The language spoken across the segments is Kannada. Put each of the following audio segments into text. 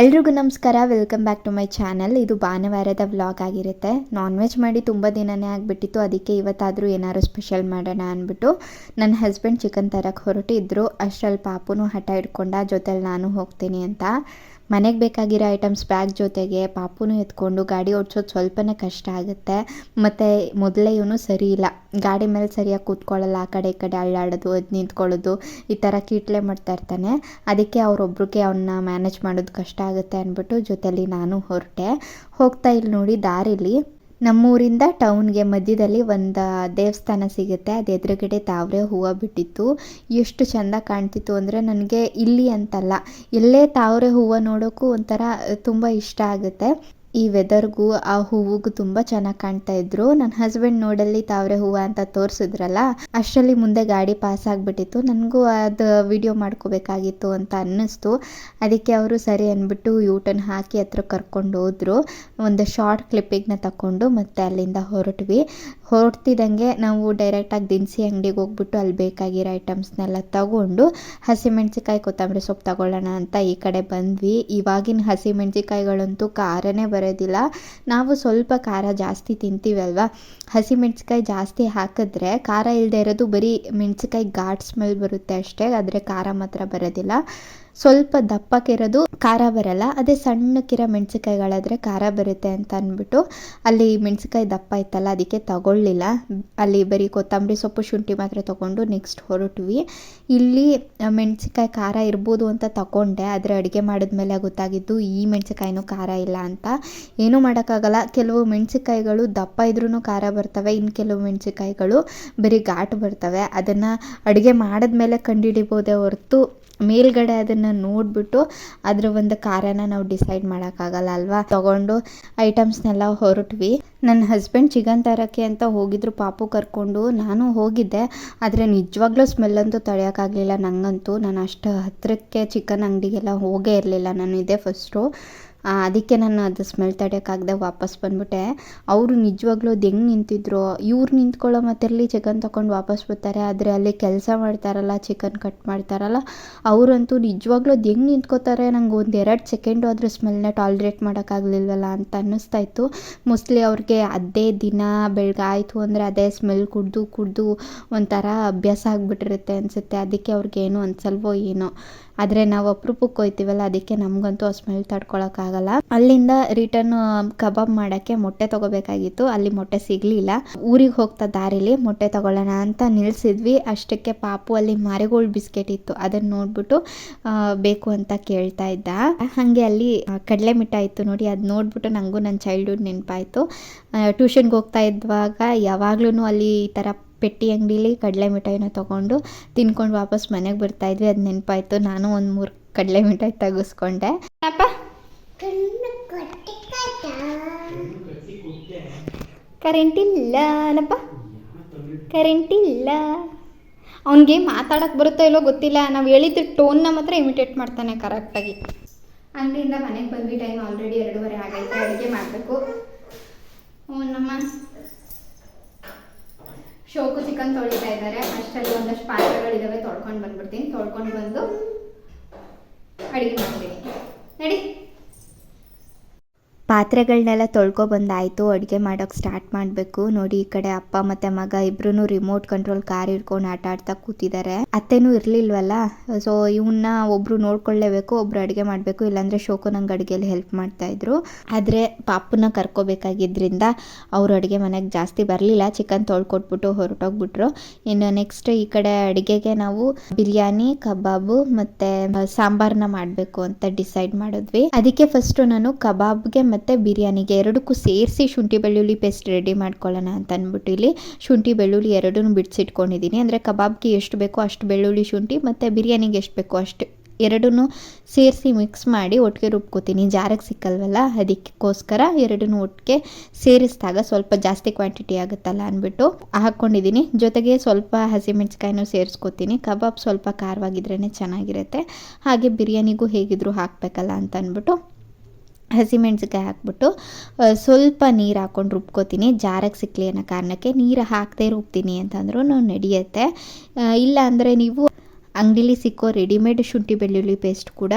ಎಲ್ರಿಗೂ ನಮಸ್ಕಾರ, welcome back to my channel. ಇದು ಭಾನುವಾರದ ವ್ಲಾಗ್ ಆಗಿರುತ್ತೆ. ನಾನ್ ವೆಜ್ ಮಾಡಿ ತುಂಬ ದಿನನೇ ಆಗಿಬಿಟ್ಟಿತ್ತು. ಅದಕ್ಕೆ ಇವತ್ತಾದರೂ ಏನಾದ್ರು ಸ್ಪೆಷಲ್ ಮಾಡೋಣ ಅಂದ್ಬಿಟ್ಟು ನನ್ನ ಹಸ್ಬೆಂಡ್ ಚಿಕನ್ ತರಕ್ಕೆ ಹೊರಟಿದ್ರು. ಅಷ್ಟರಲ್ಲಿ ಪಾಪುನೂ ಹಠ ಹಿಡ್ಕೊಂಡ, ಜೊತೆಲಿ ನಾನು ಹೋಗ್ತೀನಿ ಅಂತ. ಮನೆಗೆ ಬೇಕಾಗಿರೋ ಐಟಮ್ಸ್ ಬ್ಯಾಗ್ ಜೊತೆಗೆ ಪಾಪುನು ಎತ್ಕೊಂಡು ಗಾಡಿ ಓಡಿಸೋದು ಸ್ವಲ್ಪನೇ ಕಷ್ಟ ಆಗುತ್ತೆ. ಮತ್ತು ಮೊದಲೇ ಇವನು ಸರಿ ಇಲ್ಲ. ಗಾಡಿ ಮೇಲೆ ಸರಿಯಾಗಿ ಕೂತ್ಕೊಳ್ಳಲ್ಲ. ಆ ಕಡೆ ಈ ಕಡೆ ಅಳ್ಳಾಡೋದು, ಅದು ನಿಂತ್ಕೊಳ್ಳೋದು, ಈ ಥರ ಕೀಟ್ಲೆ ಮಾಡ್ತಾ ಇರ್ತಾನೆ. ಅದಕ್ಕೆ ಅವರೊಬ್ರಿಗೆ ಅವನ್ನ ಮ್ಯಾನೇಜ್ ಮಾಡೋದು ಕಷ್ಟ ಆಗುತ್ತೆ ಅಂದ್ಬಿಟ್ಟು ಜೊತೆಲಿ ನಾನು ಹೊರಟೆ. ಹೋಗ್ತಾ ಇಲ್ಲಿ ನೋಡಿ ದಾರಿಲಿ. ನಮ್ಮೂರಿಂದ ಟೌನ್ಗೆ ಮಧ್ಯದಲ್ಲಿ ಒಂದು ದೇವಸ್ಥಾನ ಸಿಗುತ್ತೆ, ಅದು ಎದುರುಗಡೆ ತಾವರೆ ಹೂವು ಬಿಟ್ಟಿತ್ತು. ಎಷ್ಟು ಚೆಂದ ಕಾಣ್ತಿತ್ತು ಅಂದರೆ ನನಗೆ ಇಲ್ಲಿ ಅಂತಲ್ಲ, ಎಲ್ಲೇ ತಾವರೆ ಹೂವು ನೋಡೋಕ್ಕೂ ಒಂಥರ ತುಂಬ ಇಷ್ಟ ಆಗುತ್ತೆ. ಈ ವೆದರ್ಗೂ ಆ ಹೂವಿಗೂ ತುಂಬ ಚೆನ್ನಾಗಿ ಕಾಣ್ತಾ ಇದ್ರು. ನನ್ನ ಹಸ್ಬೆಂಡ್ ನೋಡಲ್ಲಿ ತಾವ್ರೆ ಹೂವು ಅಂತ ತೋರಿಸಿದ್ರಲ್ಲ, ಅಷ್ಟರಲ್ಲಿ ಮುಂದೆ ಗಾಡಿ ಪಾಸ್ ಆಗಿಬಿಟ್ಟಿತ್ತು. ನನಗೂ ಅದು ವಿಡಿಯೋ ಮಾಡ್ಕೋಬೇಕಾಗಿತ್ತು ಅಂತ ಅನ್ನಿಸ್ತು. ಅದಕ್ಕೆ ಅವರು ಸರಿ ಅಂದ್ಬಿಟ್ಟು ಯೂಟರ್ನ್ ಹಾಕಿ ಹತ್ರ ಕರ್ಕೊಂಡು ಹೋದ್ರು. ಒಂದು ಶಾರ್ಟ್ ಕ್ಲಿಪ್ಪಿಂಗ್ನ ತಗೊಂಡು ಮತ್ತೆ ಅಲ್ಲಿಂದ ಹೊರಟ್ವಿ. ಹೊರಡ್ತಿದ್ದಂಗೆ ನಾವು ಡೈರೆಕ್ಟಾಗಿ ದಿನಸಿ ಅಂಗಡಿಗೆ ಹೋಗ್ಬಿಟ್ಟು ಅಲ್ಲಿ ಬೇಕಾಗಿರೋ ಐಟಮ್ಸ್ನೆಲ್ಲ ತಗೊಂಡು ಹಸಿಮೆಣ್ಸಿಕಾಯಿ ಕೊತ್ತಂಬರಿ ಸೊಪ್ಪು ತಗೊಳ್ಳೋಣ ಅಂತ ಈ ಕಡೆ ಬಂದ್ವಿ. ಇವಾಗಿನ ಹಸಿಮೆಣ್ಸಿಕಾಯಿಗಳಂತೂ ಖಾರನೇ ಬರೋದಿಲ್ಲ. ನಾವು ಸ್ವಲ್ಪ ಖಾರ ಜಾಸ್ತಿ ತಿಂತೀವಲ್ವ? ಹಸಿಮೆಣ್ಸಿಕಾಯಿ ಜಾಸ್ತಿ ಹಾಕಿದ್ರೆ ಖಾರ ಇಲ್ಲದೆ ಇರೋದು ಬರೀ ಮೆಣಸಿಕಾಯಿ ಘಾಟ್ ಸ್ಮೆಲ್ ಬರುತ್ತೆ ಅಷ್ಟೇ, ಆದರೆ ಖಾರ ಮಾತ್ರ ಬರೋದಿಲ್ಲ. ಸ್ವಲ್ಪ ದಪ್ಪಕ್ಕಿರೋದು ಖಾರ ಬರಲ್ಲ. ಅದೇ ಸಣ್ಣಕ್ಕಿರೋ ಮೆಣಸಿಕಾಯಿಗಳಾದರೆ ಖಾರ ಬರುತ್ತೆ ಅಂತ ಅಂದ್ಬಿಟ್ಟು ಅಲ್ಲಿ ಮೆಣಸಿಕಾಯಿ ದಪ್ಪ ಇತ್ತಲ್ಲ ಅದಕ್ಕೆ ತಗೊಳ್ಳಿಲ್ಲ. ಅಲ್ಲಿ ಬರೀ ಕೊತ್ತಂಬರಿ ಸೊಪ್ಪು, ಶುಂಠಿ ಮಾತ್ರ ತೊಗೊಂಡು ನೆಕ್ಸ್ಟ್ ಹೊರಟ್ವಿ. ಇಲ್ಲಿ ಮೆಣಸಿಕಾಯಿ ಖಾರ ಇರ್ಬೋದು ಅಂತ ತಗೊಂಡೆ. ಆದರೆ ಅಡುಗೆ ಮಾಡಿದ್ಮೇಲೆ ಗೊತ್ತಾಗಿದ್ದು ಈ ಮೆಣಸಿಕಾಯಿನೂ ಖಾರ ಇಲ್ಲ ಅಂತ. ಏನೂ ಮಾಡೋಕ್ಕಾಗಲ್ಲ. ಕೆಲವು ಮೆಣಸಿಕಾಯಿಗಳು ದಪ್ಪ ಇದ್ರೂ ಖಾರ ಬರ್ತವೆ. ಇನ್ನು ಕೆಲವು ಮೆಣಸಿಕಾಯಿಗಳು ಬರೀ ಘಾಟ್ ಬರ್ತವೆ. ಅದನ್ನು ಅಡುಗೆ ಮಾಡಿದ್ಮೇಲೆ ಕಂಡುಹಿಡಿಬೋದೇ ಹೊರತು ಮೇಲ್ಗಡೆ ಅದನ್ನು ನೋಡಿಬಿಟ್ಟು ಅದರ ಒಂದು ಕಾರ್ಯನ ನಾವು ಡಿಸೈಡ್ ಮಾಡೋಕ್ಕಾಗಲ್ಲ ಅಲ್ವಾ? ತಗೊಂಡು ಐಟಮ್ಸ್ನೆಲ್ಲ ಹೊರಟ್ವಿ. ನನ್ನ ಹಸ್ಬೆಂಡ್ ಚಿಕನ್ ತರೋಕ್ಕೆ ಅಂತ ಹೋಗಿದ್ರು, ಪಾಪು ಕರ್ಕೊಂಡು. ನಾನು ಹೋಗಿದ್ದೆ. ಆದರೆ ನಿಜವಾಗ್ಲೂ ಸ್ಮೆಲ್ ಅಂತೂ ತಡೆಯೋಕ್ಕಾಗಲಿಲ್ಲ ನನಗಂತೂ ನಾನು ಅಷ್ಟು ಹತ್ತಿರಕ್ಕೆ ಚಿಕನ್ ಅಂಗಡಿಗೆಲ್ಲ ಹೋಗೇ ಇರಲಿಲ್ಲ. ನಾನು ಇದೇ ಫಸ್ಟು ಅದಕ್ಕೆ ನಾನು ಅದು ಸ್ಮೆಲ್ ತಡೆಯೋಕ್ಕಾಗದೆ ವಾಪಸ್ ಬಂದ್ಬಿಟ್ಟೆ. ಅವರು ನಿಜವಾಗ್ಲೂ ಅದು ಹೆಂಗೆ ನಿಂತಿದ್ರು? ಇವ್ರು ನಿಂತ್ಕೊಳ್ಳೋ ಮತ್ತಲ್ಲಿ ಚಿಕನ್ ತೊಗೊಂಡು ವಾಪಸ್ ಬರ್ತಾರೆ. ಆದರೆ ಅಲ್ಲಿ ಕೆಲಸ ಮಾಡ್ತಾರಲ್ಲ ಚಿಕನ್ ಕಟ್ ಮಾಡ್ತಾರಲ್ಲ, ಅವರಂತೂ ನಿಜವಾಗ್ಲೂ ಅದು ಹೆಂಗೆ ನಿಂತ್ಕೋತಾರೆ? ನಂಗೆ ಒಂದು ಎರಡು ಸೆಕೆಂಡು ಅದ್ರ ಸ್ಮೆಲ್ನ ಟಾಲ್ರೇಟ್ ಮಾಡೋಕ್ಕಾಗಲಿಲ್ವಲ್ಲ ಅಂತ ಅನ್ನಿಸ್ತಾ ಇತ್ತು. ಮೋಸ್ಟ್ಲಿ ಅವ್ರಿಗೆ ಅದೇ ದಿನ ಬೆಳಗ್ಗೆ ಆಯಿತು ಅಂದರೆ ಅದೇ ಸ್ಮೆಲ್ ಕುಡ್ದು ಕುಡ್ದು ಒಂಥರ ಅಭ್ಯಾಸ ಆಗಿಬಿಟ್ಟಿರುತ್ತೆ ಅನಿಸುತ್ತೆ. ಅದಕ್ಕೆ ಅವ್ರಿಗೇನು ಅನ್ಸಲ್ವೋ ಏನೋ. ಆದರೆ ನಾವು ಅಪರೂಪಕ್ಕೆ ಹೋಯ್ತೀವಲ್ಲ, ಅದಕ್ಕೆ ನಮಗಂತೂ ಆ ಸ್ಮೆಲ್ ತಡ್ಕೊಳಕ್ಕಾಗಲ್ಲ. ಅಲ್ಲಿಂದ ರಿಟರ್ನ್ ಕಬಾಬ್ ಮಾಡೋಕ್ಕೆ ಮೊಟ್ಟೆ ತಗೋಬೇಕಾಗಿತ್ತು. ಅಲ್ಲಿ ಮೊಟ್ಟೆ ಸಿಗಲಿಲ್ಲ. ಊರಿಗೆ ಹೋಗ್ತಾ ದಾರಿಲಿ ಮೊಟ್ಟೆ ತಗೊಳ್ಳೋಣ ಅಂತ ನಿಲ್ಸಿದ್ವಿ. ಅಷ್ಟಕ್ಕೆ ಪಾಪು ಅಲ್ಲಿ ಮಾರಿಗೋಲ್ಡ್ ಬಿಸ್ಕೆಟ್ ಇತ್ತು. ಅದನ್ನು ನೋಡ್ಬಿಟ್ಟು ಬೇಕು ಅಂತ ಕೇಳ್ತಾ ಇದ್ದ. ಹಾಗೆ ಅಲ್ಲಿ ಕಡಲೆ ಮಿಠಾಯಿ ಇತ್ತು ನೋಡಿ, ಅದು ನೋಡ್ಬಿಟ್ಟು ನನಗೂ ನನ್ನ ಚೈಲ್ಡ್ಹುಡ್ ನೆನಪಾಯಿತು. ಟ್ಯೂಷನ್ಗೆ ಹೋಗ್ತಾ ಇದ್ದಾಗ ಯಾವಾಗ್ಲೂ ಅಲ್ಲಿ ಈ ಥರ ಪೆಟ್ಟಿ ಅಂಗಡೀಲಿ ಕಡಲೆ ಮಿಠಾಯಿನ ತೊಗೊಂಡು ತಿನ್ಕೊಂಡು ವಾಪಸ್ ಮನೆಗೆ ಬರ್ತಾಯಿದ್ವಿ ಅದು ನೆನಪಾಯ್ತು. ನಾನು ಒಂದು ಮೂರು ಕಡಲೆ ಮಿಠಾಯಿ ತೆಗೆಸ್ಕೊಂಡೆ. ಅಪ್ಪ. ಕರೆಂಟ್ ಇಲ್ಲ ಅನಪ್ಪ ಕರೆಂಟ್ ಇಲ್ಲ ಅವನಿಗೆ ಬರುತ್ತೋ ಇಲ್ಲೋ ಗೊತ್ತಿಲ್ಲ. ನಾವು ಹೇಳಿದ್ದು ಟೋನ್ನ ಮಾತ್ರ ಇಮಿಟೇಟ್ ಮಾಡ್ತಾನೆ ಕರೆಕ್ಟಾಗಿ ಅಂಗಡಿಯಿಂದ ಮನೆಗೆ ಬಂದ್ವಿ. ಟೈಮ್ ಆಲ್ರೆಡಿ ಎರಡೂವರೆ ಆಗೈತೆ. ಅಡುಗೆ ಮಾಡಬೇಕು. ಹ್ಞೂ ನಮ್ಮ ಶೋಕು ಚಿಕನ್ ತೊಳಿತಾ ಇದ್ದಾರೆ. ಅಷ್ಟಲ್ಲಿ ಒಂದಷ್ಟು ಪಾತ್ರೆಗಳಿದ್ದಾವೆ ತೊಳ್ಕೊಂಡು ಬಂದ್ಬಿಡ್ತೀನಿ. ತೊಳ್ಕೊಂಡು ಬಂದು ಅಡುಗೆ ಮಾಡ್ತೀನಿ. ನಡಿ. ಪಾತ್ರೆಗಳನ್ನೆಲ್ಲ ತೊಳ್ಕೊ ಬಂದಾಯಿತು ಅಡುಗೆ ಮಾಡೋಕೆ ಸ್ಟಾರ್ಟ್ ಮಾಡಬೇಕು. ನೋಡಿ, ಈ ಕಡೆ ಅಪ್ಪ ಮತ್ತು ಮಗ ಇಬ್ರು ರಿಮೋಟ್ ಕಂಟ್ರೋಲ್ ಕಾರ್ ಹಿಡ್ಕೊಂಡು ಆಟ ಆಡ್ತಾ ಕೂತಿದ್ದಾರೆ ಅತ್ತೇನೂ ಇರಲಿಲ್ವಲ್ಲ? ಸೊ ಇವನ್ನ ಒಬ್ಬರು ನೋಡ್ಕೊಳ್ಳೇಬೇಕು ಒಬ್ರು ಅಡುಗೆ ಮಾಡಬೇಕು, ಇಲ್ಲಾಂದರೆ ಶೋಕು ನಂಗೆ ಅಡುಗೆಯಲ್ಲಿ ಹೆಲ್ಪ್ ಮಾಡ್ತಾಯಿದ್ರು. ಆದರೆ ಪಾಪನ ಕರ್ಕೋಬೇಕಾಗಿದ್ದರಿಂದ ಅವರು ಅಡುಗೆ ಮನೆಗೆ ಜಾಸ್ತಿ ಬರಲಿಲ್ಲ. ಚಿಕನ್ ತೊಳ್ಕೊಟ್ಬಿಟ್ಟು ಹೊರಟೋಗ್ಬಿಟ್ರು. ಇನ್ನು ನೆಕ್ಸ್ಟ್ ಈ ಕಡೆ ಅಡುಗೆಗೆ ನಾವು ಬಿರಿಯಾನಿ, ಕಬಾಬು ಮತ್ತು ಸಾಂಬಾರನ್ನ ಮಾಡಬೇಕು ಅಂತ ಡಿಸೈಡ್ ಮಾಡಿದ್ವಿ. ಅದಕ್ಕೆ ಫಸ್ಟು ನಾನು ಕಬಾಬ್ಗೆ ಮತ್ತು ಬಿರಿಯಾನಿಗೆ ಎರಡಕ್ಕೂ ಸೇರಿಸಿ ಶುಂಠಿ ಬೆಳ್ಳುಳ್ಳಿ ಪೇಸ್ಟ್ ರೆಡಿ ಮಾಡ್ಕೊಳ್ಳೋಣ ಅಂತ ಅಂದ್ಬಿಟ್ಟು ಇಲ್ಲಿ ಶುಂಠಿ ಬೆಳ್ಳುಳ್ಳಿ ಎರಡನ್ನೂ ಬಿಡಿಸಿಟ್ಕೊಂಡಿದ್ದೀನಿ. ಅಂದರೆ ಕಬಾಬ್ಗೆ ಎಷ್ಟು ಬೇಕೋ ಅಷ್ಟು ಬೆಳ್ಳುಳ್ಳಿ ಶುಂಠಿ ಮತ್ತು ಬಿರಿಯಾನಿಗೆ ಎಷ್ಟು ಬೇಕೋ ಅಷ್ಟು ಎರಡನ್ನೂ ಸೇರಿಸಿ ಮಿಕ್ಸ್ ಮಾಡಿ ಒಟ್ಟಿಗೆ ರುಬ್ಕೋತೀನಿ. ಜಾರಕ್ಕೆ ಸಿಕ್ಕಲ್ವಲ್ಲ, ಅದಕ್ಕೋಸ್ಕರ ಎರಡನ್ನೂ ಒಟ್ಟಿಗೆ ಸೇರಿಸಿದಾಗ ಸ್ವಲ್ಪ ಜಾಸ್ತಿ ಕ್ವಾಂಟಿಟಿ ಆಗುತ್ತಲ್ಲ ಅಂದ್ಬಿಟ್ಟು ಹಾಕ್ಕೊಂಡಿದ್ದೀನಿ. ಜೊತೆಗೆ ಸ್ವಲ್ಪ ಹಸಿಮೆಣ್ಸಿಕಾಯಿನೂ ಸೇರಿಸ್ಕೊತೀನಿ. ಕಬಾಬ್ ಸ್ವಲ್ಪ ಖಾರವಾಗಿದ್ರೇ ಚೆನ್ನಾಗಿರುತ್ತೆ. ಹಾಗೆ ಬಿರಿಯಾನಿಗೂ ಹೇಗಿದ್ರೂ ಹಾಕಬೇಕಲ್ಲ ಅಂತ ಅಂದ್ಬಿಟ್ಟು ಹಸಿಮೆಣ್ಸಿಕಾಯಿ ಹಾಕ್ಬಿಟ್ಟು ಸ್ವಲ್ಪ ನೀರು ಹಾಕ್ಕೊಂಡು ರುಬ್ಕೋತೀನಿ. ಜಾರಕ್ಕೆ ಸಿಕ್ಕಲಿ ಅನ್ನೋ ಕಾರಣಕ್ಕೆ ನೀರು ಹಾಕದೆ ರುಬ್ತೀನಿ ಅಂತಂದ್ರೂ ನಡೆಯುತ್ತೆ. ಇಲ್ಲ ಅಂದರೆ ನೀವು ಅಂಗಡಿಲಿ ಸಿಕ್ಕೋ ರೆಡಿಮೇಡ್ ಶುಂಠಿ ಬೆಳ್ಳುಳ್ಳಿ ಪೇಸ್ಟ್ ಕೂಡ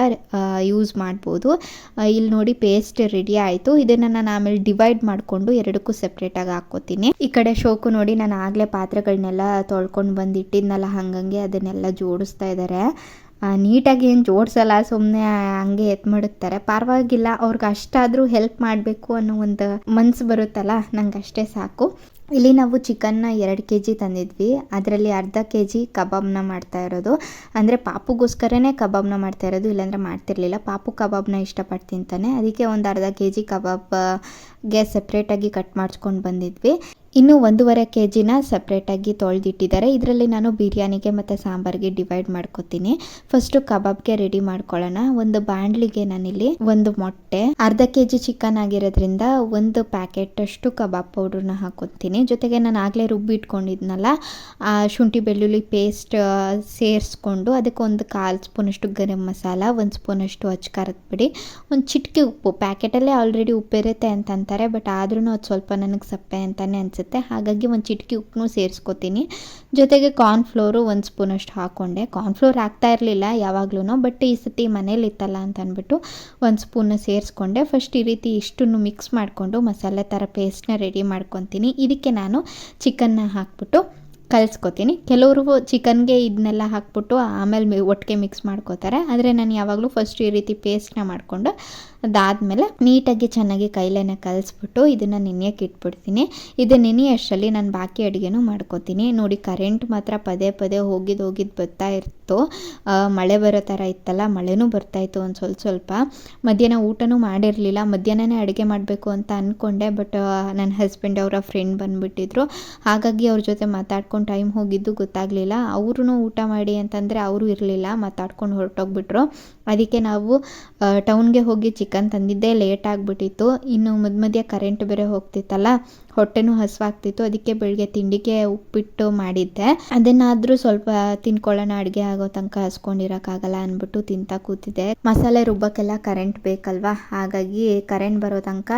ಯೂಸ್ ಮಾಡ್ಬೋದು. ಇಲ್ಲಿ ನೋಡಿ ಪೇಸ್ಟ್ ರೆಡಿ ಆಯಿತು. ಇದನ್ನು ನಾನು ಆಮೇಲೆ ಡಿವೈಡ್ ಮಾಡಿಕೊಂಡು ಎರಡಕ್ಕೂ ಸೆಪ್ರೇಟಾಗಿ ಹಾಕ್ಕೋತೀನಿ. ಈ ಕಡೆ ಶೋಕು ನೋಡಿ ನಾನು ಆಗಲೇ ಪಾತ್ರೆಗಳನ್ನೆಲ್ಲ ತೊಳ್ಕೊಂಡು ಬಂದಿಟ್ಟಿದ್ನಲ್ಲ ಹಂಗಂಗೆ ಅದನ್ನೆಲ್ಲ ಜೋಡಿಸ್ತಾ ಇದ್ದಾರೆ ನೀಟಾಗಿ ಏನು ಜೋಡಿಸಲ್ಲ ಸುಮ್ಮನೆ ಹಂಗೆ ಎತ್ ಮಾಡುತ್ತಾರೆ ಪರವಾಗಿಲ್ಲ, ಅವ್ರಿಗೆ ಅಷ್ಟಾದರೂ ಹೆಲ್ಪ್ ಮಾಡಬೇಕು ಅನ್ನೋ ಒಂದು ಮನ್ಸು ಬರುತ್ತಲ್ಲ, ನಂಗೆ ಅಷ್ಟೇ ಸಾಕು. ಇಲ್ಲಿ ನಾವು ಚಿಕನ್ನ ಎರಡು ಕೆ ಜಿ ತಂದಿದ್ವಿ. ಅದರಲ್ಲಿ ಅರ್ಧ ಕೆ ಜಿ ಕಬಾಬ್ನ ಮಾಡ್ತಾ ಇರೋದು. ಅಂದರೆ ಪಾಪುಗೋಸ್ಕರನೇ ಕಬಾಬ್ನ ಮಾಡ್ತಾ ಇರೋದು, ಇಲ್ಲಾಂದರೆ ಮಾಡ್ತಿರ್ಲಿಲ್ಲ. ಪಾಪು ಕಬಾಬ್ನ ಇಷ್ಟಪಟ್ಟು ತಿಂತಾನೆ ಅದಕ್ಕೆ ಒಂದು ಅರ್ಧ ಕೆ ಜಿ ಕಬಾಬ್ಗೆ ಸಪ್ರೇಟಾಗಿ ಕಟ್ ಮಾಡಿಸ್ಕೊಂಡು ಬಂದಿದ್ವಿ. ಇನ್ನು ಒಂದೂವರೆ ಕೆ ಜಿನ ಸಪ್ರೇಟಾಗಿ ತೊಳೆದಿಟ್ಟಿದ್ದಾರೆ. ಇದರಲ್ಲಿ ನಾನು ಬಿರಿಯಾನಿಗೆ ಮತ್ತು ಸಾಂಬಾರಿಗೆ ಡಿವೈಡ್ ಮಾಡ್ಕೊತೀನಿ. ಫಸ್ಟು ಕಬಾಬ್ಗೆ ರೆಡಿ ಮಾಡ್ಕೊಳ್ಳೋಣ. ಒಂದು ಬಾಣಲಿಗೆ ನಾನಿಲ್ಲಿ ಒಂದು ಮೊಟ್ಟೆ, ಅರ್ಧ ಕೆ ಜಿ ಚಿಕನ್ ಆಗಿರೋದ್ರಿಂದ ಒಂದು ಪ್ಯಾಕೆಟ್ ಅಷ್ಟು ಕಬಾಬ್ ಪೌಡ್ರನ್ನ ಹಾಕೋತೀನಿ. ಜೊತೆಗೆ ನಾನು ಆಗಲೇ ರುಬ್ಬಿ ಇಟ್ಕೊಂಡಿದ್ನಲ್ಲ, ಆ ಶುಂಠಿ ಬೆಳ್ಳುಳ್ಳಿ ಪೇಸ್ಟ್ ಸೇರಿಸ್ಕೊಂಡು ಅದಕ್ಕೆ ಒಂದು ಕಾಲು ಸ್ಪೂನಷ್ಟು ಗರಂ ಮಸಾಲ, ಒಂದು ಸ್ಪೂನಷ್ಟು ಅಷ್ಟು ಖಾರದ ಪುಡಿ, ಒಂದು ಚಿಟಿಕೆ ಉಪ್ಪು. ಪ್ಯಾಕೆಟಲ್ಲೇ ಆಲ್ರೆಡಿ ಉಪ್ಪಿರುತ್ತೆ ಅಂತ ಅಂತಾರೆ ಬಟ್ ಆದ್ರೂ ಅದು ಸ್ವಲ್ಪ ನನಗೆ ಸಪ್ಪೆ ಅಂತಲೇ ಅನಿಸುತ್ತೆ. ಹಾಗಾಗಿ ಒಂದು ಚಿಟಕಿ ಉಪ್ಪು ಸೇರಿಸ್ಕೊತೀನಿ. ಜೊತೆಗೆ ಕಾರ್ನ್ಫ್ಲೋರು ಒಂದು ಸ್ಪೂನಷ್ಟು ಹಾಕ್ಕೊಂಡೆ ಕಾರ್ನ್ಫ್ಲೋರ್ ಹಾಕ್ತಾ ಇರಲಿಲ್ಲ ಯಾವಾಗ್ಲೂ ಬಟ್ ಈ ಸತಿ ಮನೇಲಿ ಇತ್ತಲ್ಲ ಅಂತ ಅಂದ್ಬಿಟ್ಟು ಒಂದು ಸ್ಪೂನ ಸೇರಿಸ್ಕೊಂಡೆ. ಫಸ್ಟ್ ಈ ರೀತಿ ಇಷ್ಟನ್ನು ಮಿಕ್ಸ್ ಮಾಡಿಕೊಂಡು ಮಸಾಲೆ ಥರ ಪೇಸ್ಟ್ನ ರೆಡಿ ಮಾಡ್ಕೊತೀನಿ. ಇದಕ್ಕೆ ನಾನು ಚಿಕನ್ನ ಹಾಕ್ಬಿಟ್ಟು ಕಲಿಸ್ಕೊತೀನಿ. ಕೆಲವರು ಚಿಕನ್ಗೆ ಇದನ್ನೆಲ್ಲ ಹಾಕ್ಬಿಟ್ಟು ಆಮೇಲೆ ಒಟ್ಟಿಗೆ ಮಿಕ್ಸ್ ಮಾಡ್ಕೋತಾರೆ. ಆದರೆ ನಾನು ಯಾವಾಗಲೂ ಫಸ್ಟ್ ಈ ರೀತಿ ಪೇಸ್ಟ್ನ ಮಾಡಿಕೊಂಡು ಅದಾದಮೇಲೆ ನೀಟಾಗಿ ಚೆನ್ನಾಗಿ ಕೈಲೇನೆ ಕಲಿಸ್ಬಿಟ್ಟು ಇದನ್ನು ನೆನೆಯೋಕೆ ಇಟ್ಬಿಡ್ತೀನಿ. ಇದು ನೆನೆಯಷ್ಟರಲ್ಲಿ ನಾನು ಬಾಕಿ ಅಡುಗೆನೂ ಮಾಡ್ಕೋತೀನಿ. ನೋಡಿ ಕರೆಂಟ್ ಮಾತ್ರ ಪದೇ ಪದೇ ಹೋಗಿದ್ದು ಹೋಗಿದ್ದು ಬರ್ತಾ ಇತ್ತು. ಮಳೆ ಬರೋ ಥರ ಇತ್ತಲ್ಲ, ಮಳೆನೂ ಬರ್ತಾಯಿತ್ತು ಒಂದು ಸ್ವಲ್ಪ ಸ್ವಲ್ಪ. ಮಧ್ಯಾಹ್ನ ಊಟನೂ ಮಾಡಿರಲಿಲ್ಲ. ಮಧ್ಯಾಹ್ನನೇ ಅಡುಗೆ ಮಾಡಬೇಕು ಅಂತ ಅಂದ್ಕೊಂಡೆ ಬಟ್ ನನ್ನ ಹಸ್ಬೆಂಡ್ ಅವರ ಫ್ರೆಂಡ್ ಬಂದುಬಿಟ್ಟಿದ್ರು. ಹಾಗಾಗಿ ಅವ್ರ ಜೊತೆ ಮಾತಾಡ್ಕೊಂಡು ಟೈಮ್ ಹೋಗಿದ್ದು ಗೊತ್ತಾಗಲಿಲ್ಲ. ಅವ್ರೂ ಊಟ ಮಾಡಿ ಅಂತಂದರೆ ಅವರು ಇರಲಿಲ್ಲ, ಮಾತಾಡ್ಕೊಂಡು ಹೊರಟೋಗ್ಬಿಟ್ರು. ಅದಕ್ಕೆ ನಾವು ಟೌನ್ಗೆ ಹೋಗಿ ಚಿಕನ್ ತಂದಿದ್ದೆ ಲೇಟ್ ಆಗಿಬಿಟ್ಟಿತ್ತು. ಇನ್ನು ಮಧ್ಯ ಮಧ್ಯ ಕರೆಂಟ್ ಬೇರೆ ಹೋಗ್ತಿತ್ತಲ್ಲ, ಹೊಟ್ಟೆನೂ ಹಸುವಾಗ್ತಿತ್ತು. ಅದಕ್ಕೆ ಬೆಳಿಗ್ಗೆ ತಿಂಡಿಗೆ ಉಪ್ಪಿಟ್ಟು ಮಾಡಿದ್ದೆ. ಅದನ್ನಾದರೂ ಸ್ವಲ್ಪ ತಿನ್ಕೊಳ್ಳೋಣ, ಅಡುಗೆ ಆಗೋ ತನಕ ಹಸ್ಕೊಂಡಿರೋಕ್ಕಾಗಲ್ಲ ಅಂದ್ಬಿಟ್ಟು ತಿಂತಾ ಕೂತಿದ್ದೆ. ಮಸಾಲೆ ರುಬ್ಬಕ್ಕೆಲ್ಲ ಕರೆಂಟ್ ಬೇಕಲ್ವಾ? ಹಾಗಾಗಿ ಕರೆಂಟ್ ಬರೋ ತನಕ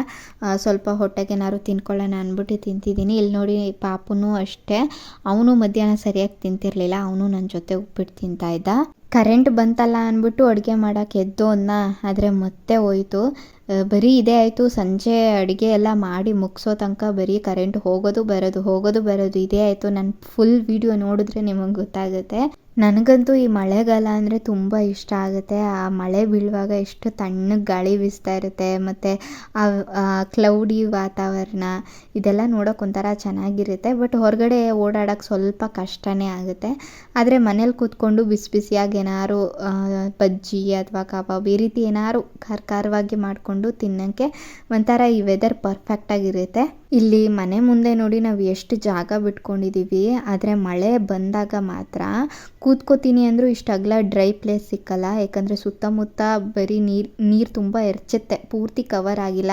ಸ್ವಲ್ಪ ಹೊಟ್ಟೆಗೇನಾದ್ರು ತಿನ್ಕೊಳ್ಳೋಣ ಅಂದ್ಬಿಟ್ಟು ತಿಂತಿದ್ದೀನಿ. ಇಲ್ಲಿ ನೋಡಿ ಪಾಪುನೂ ಅಷ್ಟೇ. ಅವನು ಮಧ್ಯಾಹ್ನ ಸರಿಯಾಗಿ ತಿಂತಿರಲಿಲ್ಲ. ಅವನು ನನ್ನ ಜೊತೆ ಉಪ್ಪಿಟ್ಟು ತಿಂತಾ ಇದ್ದ. ಕರೆಂಟ್ ಬಂತಲ್ಲ ಅಂದ್ಬಿಟ್ಟು ಅಡುಗೆ ಮಾಡೋಕೆ ಎದ್ದು ಅನ್ನ ಆದರೆ ಮತ್ತೆ ಹೋಯ್ತು. ಬರೀ ಇದೇ ಆಯಿತು, ಸಂಜೆ ಅಡುಗೆ ಎಲ್ಲ ಮಾಡಿ ಮುಗಿಸೋ ತನಕ ಬರೀ ಕರೆಂಟ್ ಹೋಗೋದು ಬರೋದು ಹೋಗೋದು ಬರೋದು ಇದೇ ಆಯಿತು. ನಾನು ಫುಲ್ ವಿಡಿಯೋ ನೋಡಿದ್ರೆ ನಿಮಗೆ ಗೊತ್ತಾಗುತ್ತೆ. ನನಗಂತೂ ಈ ಮಳೆಗಾಲ ಅಂದರೆ ತುಂಬ ಇಷ್ಟ ಆಗುತ್ತೆ. ಆ ಮಳೆ ಬೀಳುವಾಗ ಎಷ್ಟು ತಣ್ಣಗೆ ಗಾಳಿ ಬೀಸ್ತಾ ಇರುತ್ತೆ, ಮತ್ತು ಆ ಕ್ಲೌಡಿ ವಾತಾವರಣ, ಇದೆಲ್ಲ ನೋಡೋಕೆ ಒಂಥರ ಚೆನ್ನಾಗಿರುತ್ತೆ. ಬಟ್ ಹೊರಗಡೆ ಓಡಾಡೋಕ್ಕೆ ಸ್ವಲ್ಪ ಕಷ್ಟನೇ ಆಗುತ್ತೆ. ಆದರೆ ಮನೇಲಿ ಕೂತ್ಕೊಂಡು ಬಿಸಿ ಬಿಸಿಯಾಗಿ ಏನಾದ್ರು ಬಜ್ಜಿ ಅಥವಾ ಕಬಾಬ್ ಈ ರೀತಿ ಏನಾದ್ರು ಖಾರ ಖಾರವಾಗಿ ಮಾಡಿಕೊಂಡು ತಿನ್ನೋಕ್ಕೆ ಒಂಥರ ಈ ವೆದರ್ ಪರ್ಫೆಕ್ಟಾಗಿರುತ್ತೆ ಇಲ್ಲಿ ಮನೆ ಮುಂದೆ ನೋಡಿ ನಾವು ಎಷ್ಟು ಜಾಗ ಬಿಟ್ಕೊಂಡಿದ್ದೀವಿ ಆದರೆ ಮಳೆ ಬಂದಾಗ ಮಾತ್ರ ಕೂತ್ಕೋತೀನಿ ಅಂದರೂ ಇಷ್ಟು ಅಗಲ ಡ್ರೈ ಪ್ಲೇಸ್ ಸಿಕ್ಕಲ್ಲ. ಯಾಕಂದರೆ ಸುತ್ತಮುತ್ತ ಬರೀ ನೀರು ನೀರು ತುಂಬ ಎರ್ಚುತ್ತೆ. ಪೂರ್ತಿ ಕವರ್ ಆಗಿಲ್ಲ.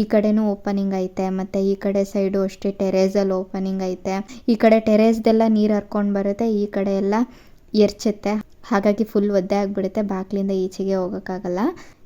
ಈ ಕಡೆನೂ ಓಪನಿಂಗ್ ಐತೆ, ಮತ್ತು ಈ ಕಡೆ ಸೈಡು ಅಷ್ಟೇ ಟೆರೇಸಲ್ಲಿ ಓಪನಿಂಗ್ ಐತೆ. ಈ ಕಡೆ ಟೆರೇಸ್ದೆಲ್ಲ ನೀರು ಹರ್ಕೊಂಡು ಬರುತ್ತೆ, ಈ ಕಡೆ ಎಲ್ಲ ಎರ್ಚುತ್ತೆ. ಹಾಗಾಗಿ ಫುಲ್ ಒದ್ದೆ ಆಗಿಬಿಡುತ್ತೆ. ಬಾಗಿಲಿಂದ ಈಚೆಗೆ ಹೋಗೋಕ್ಕಾಗಲ್ಲ.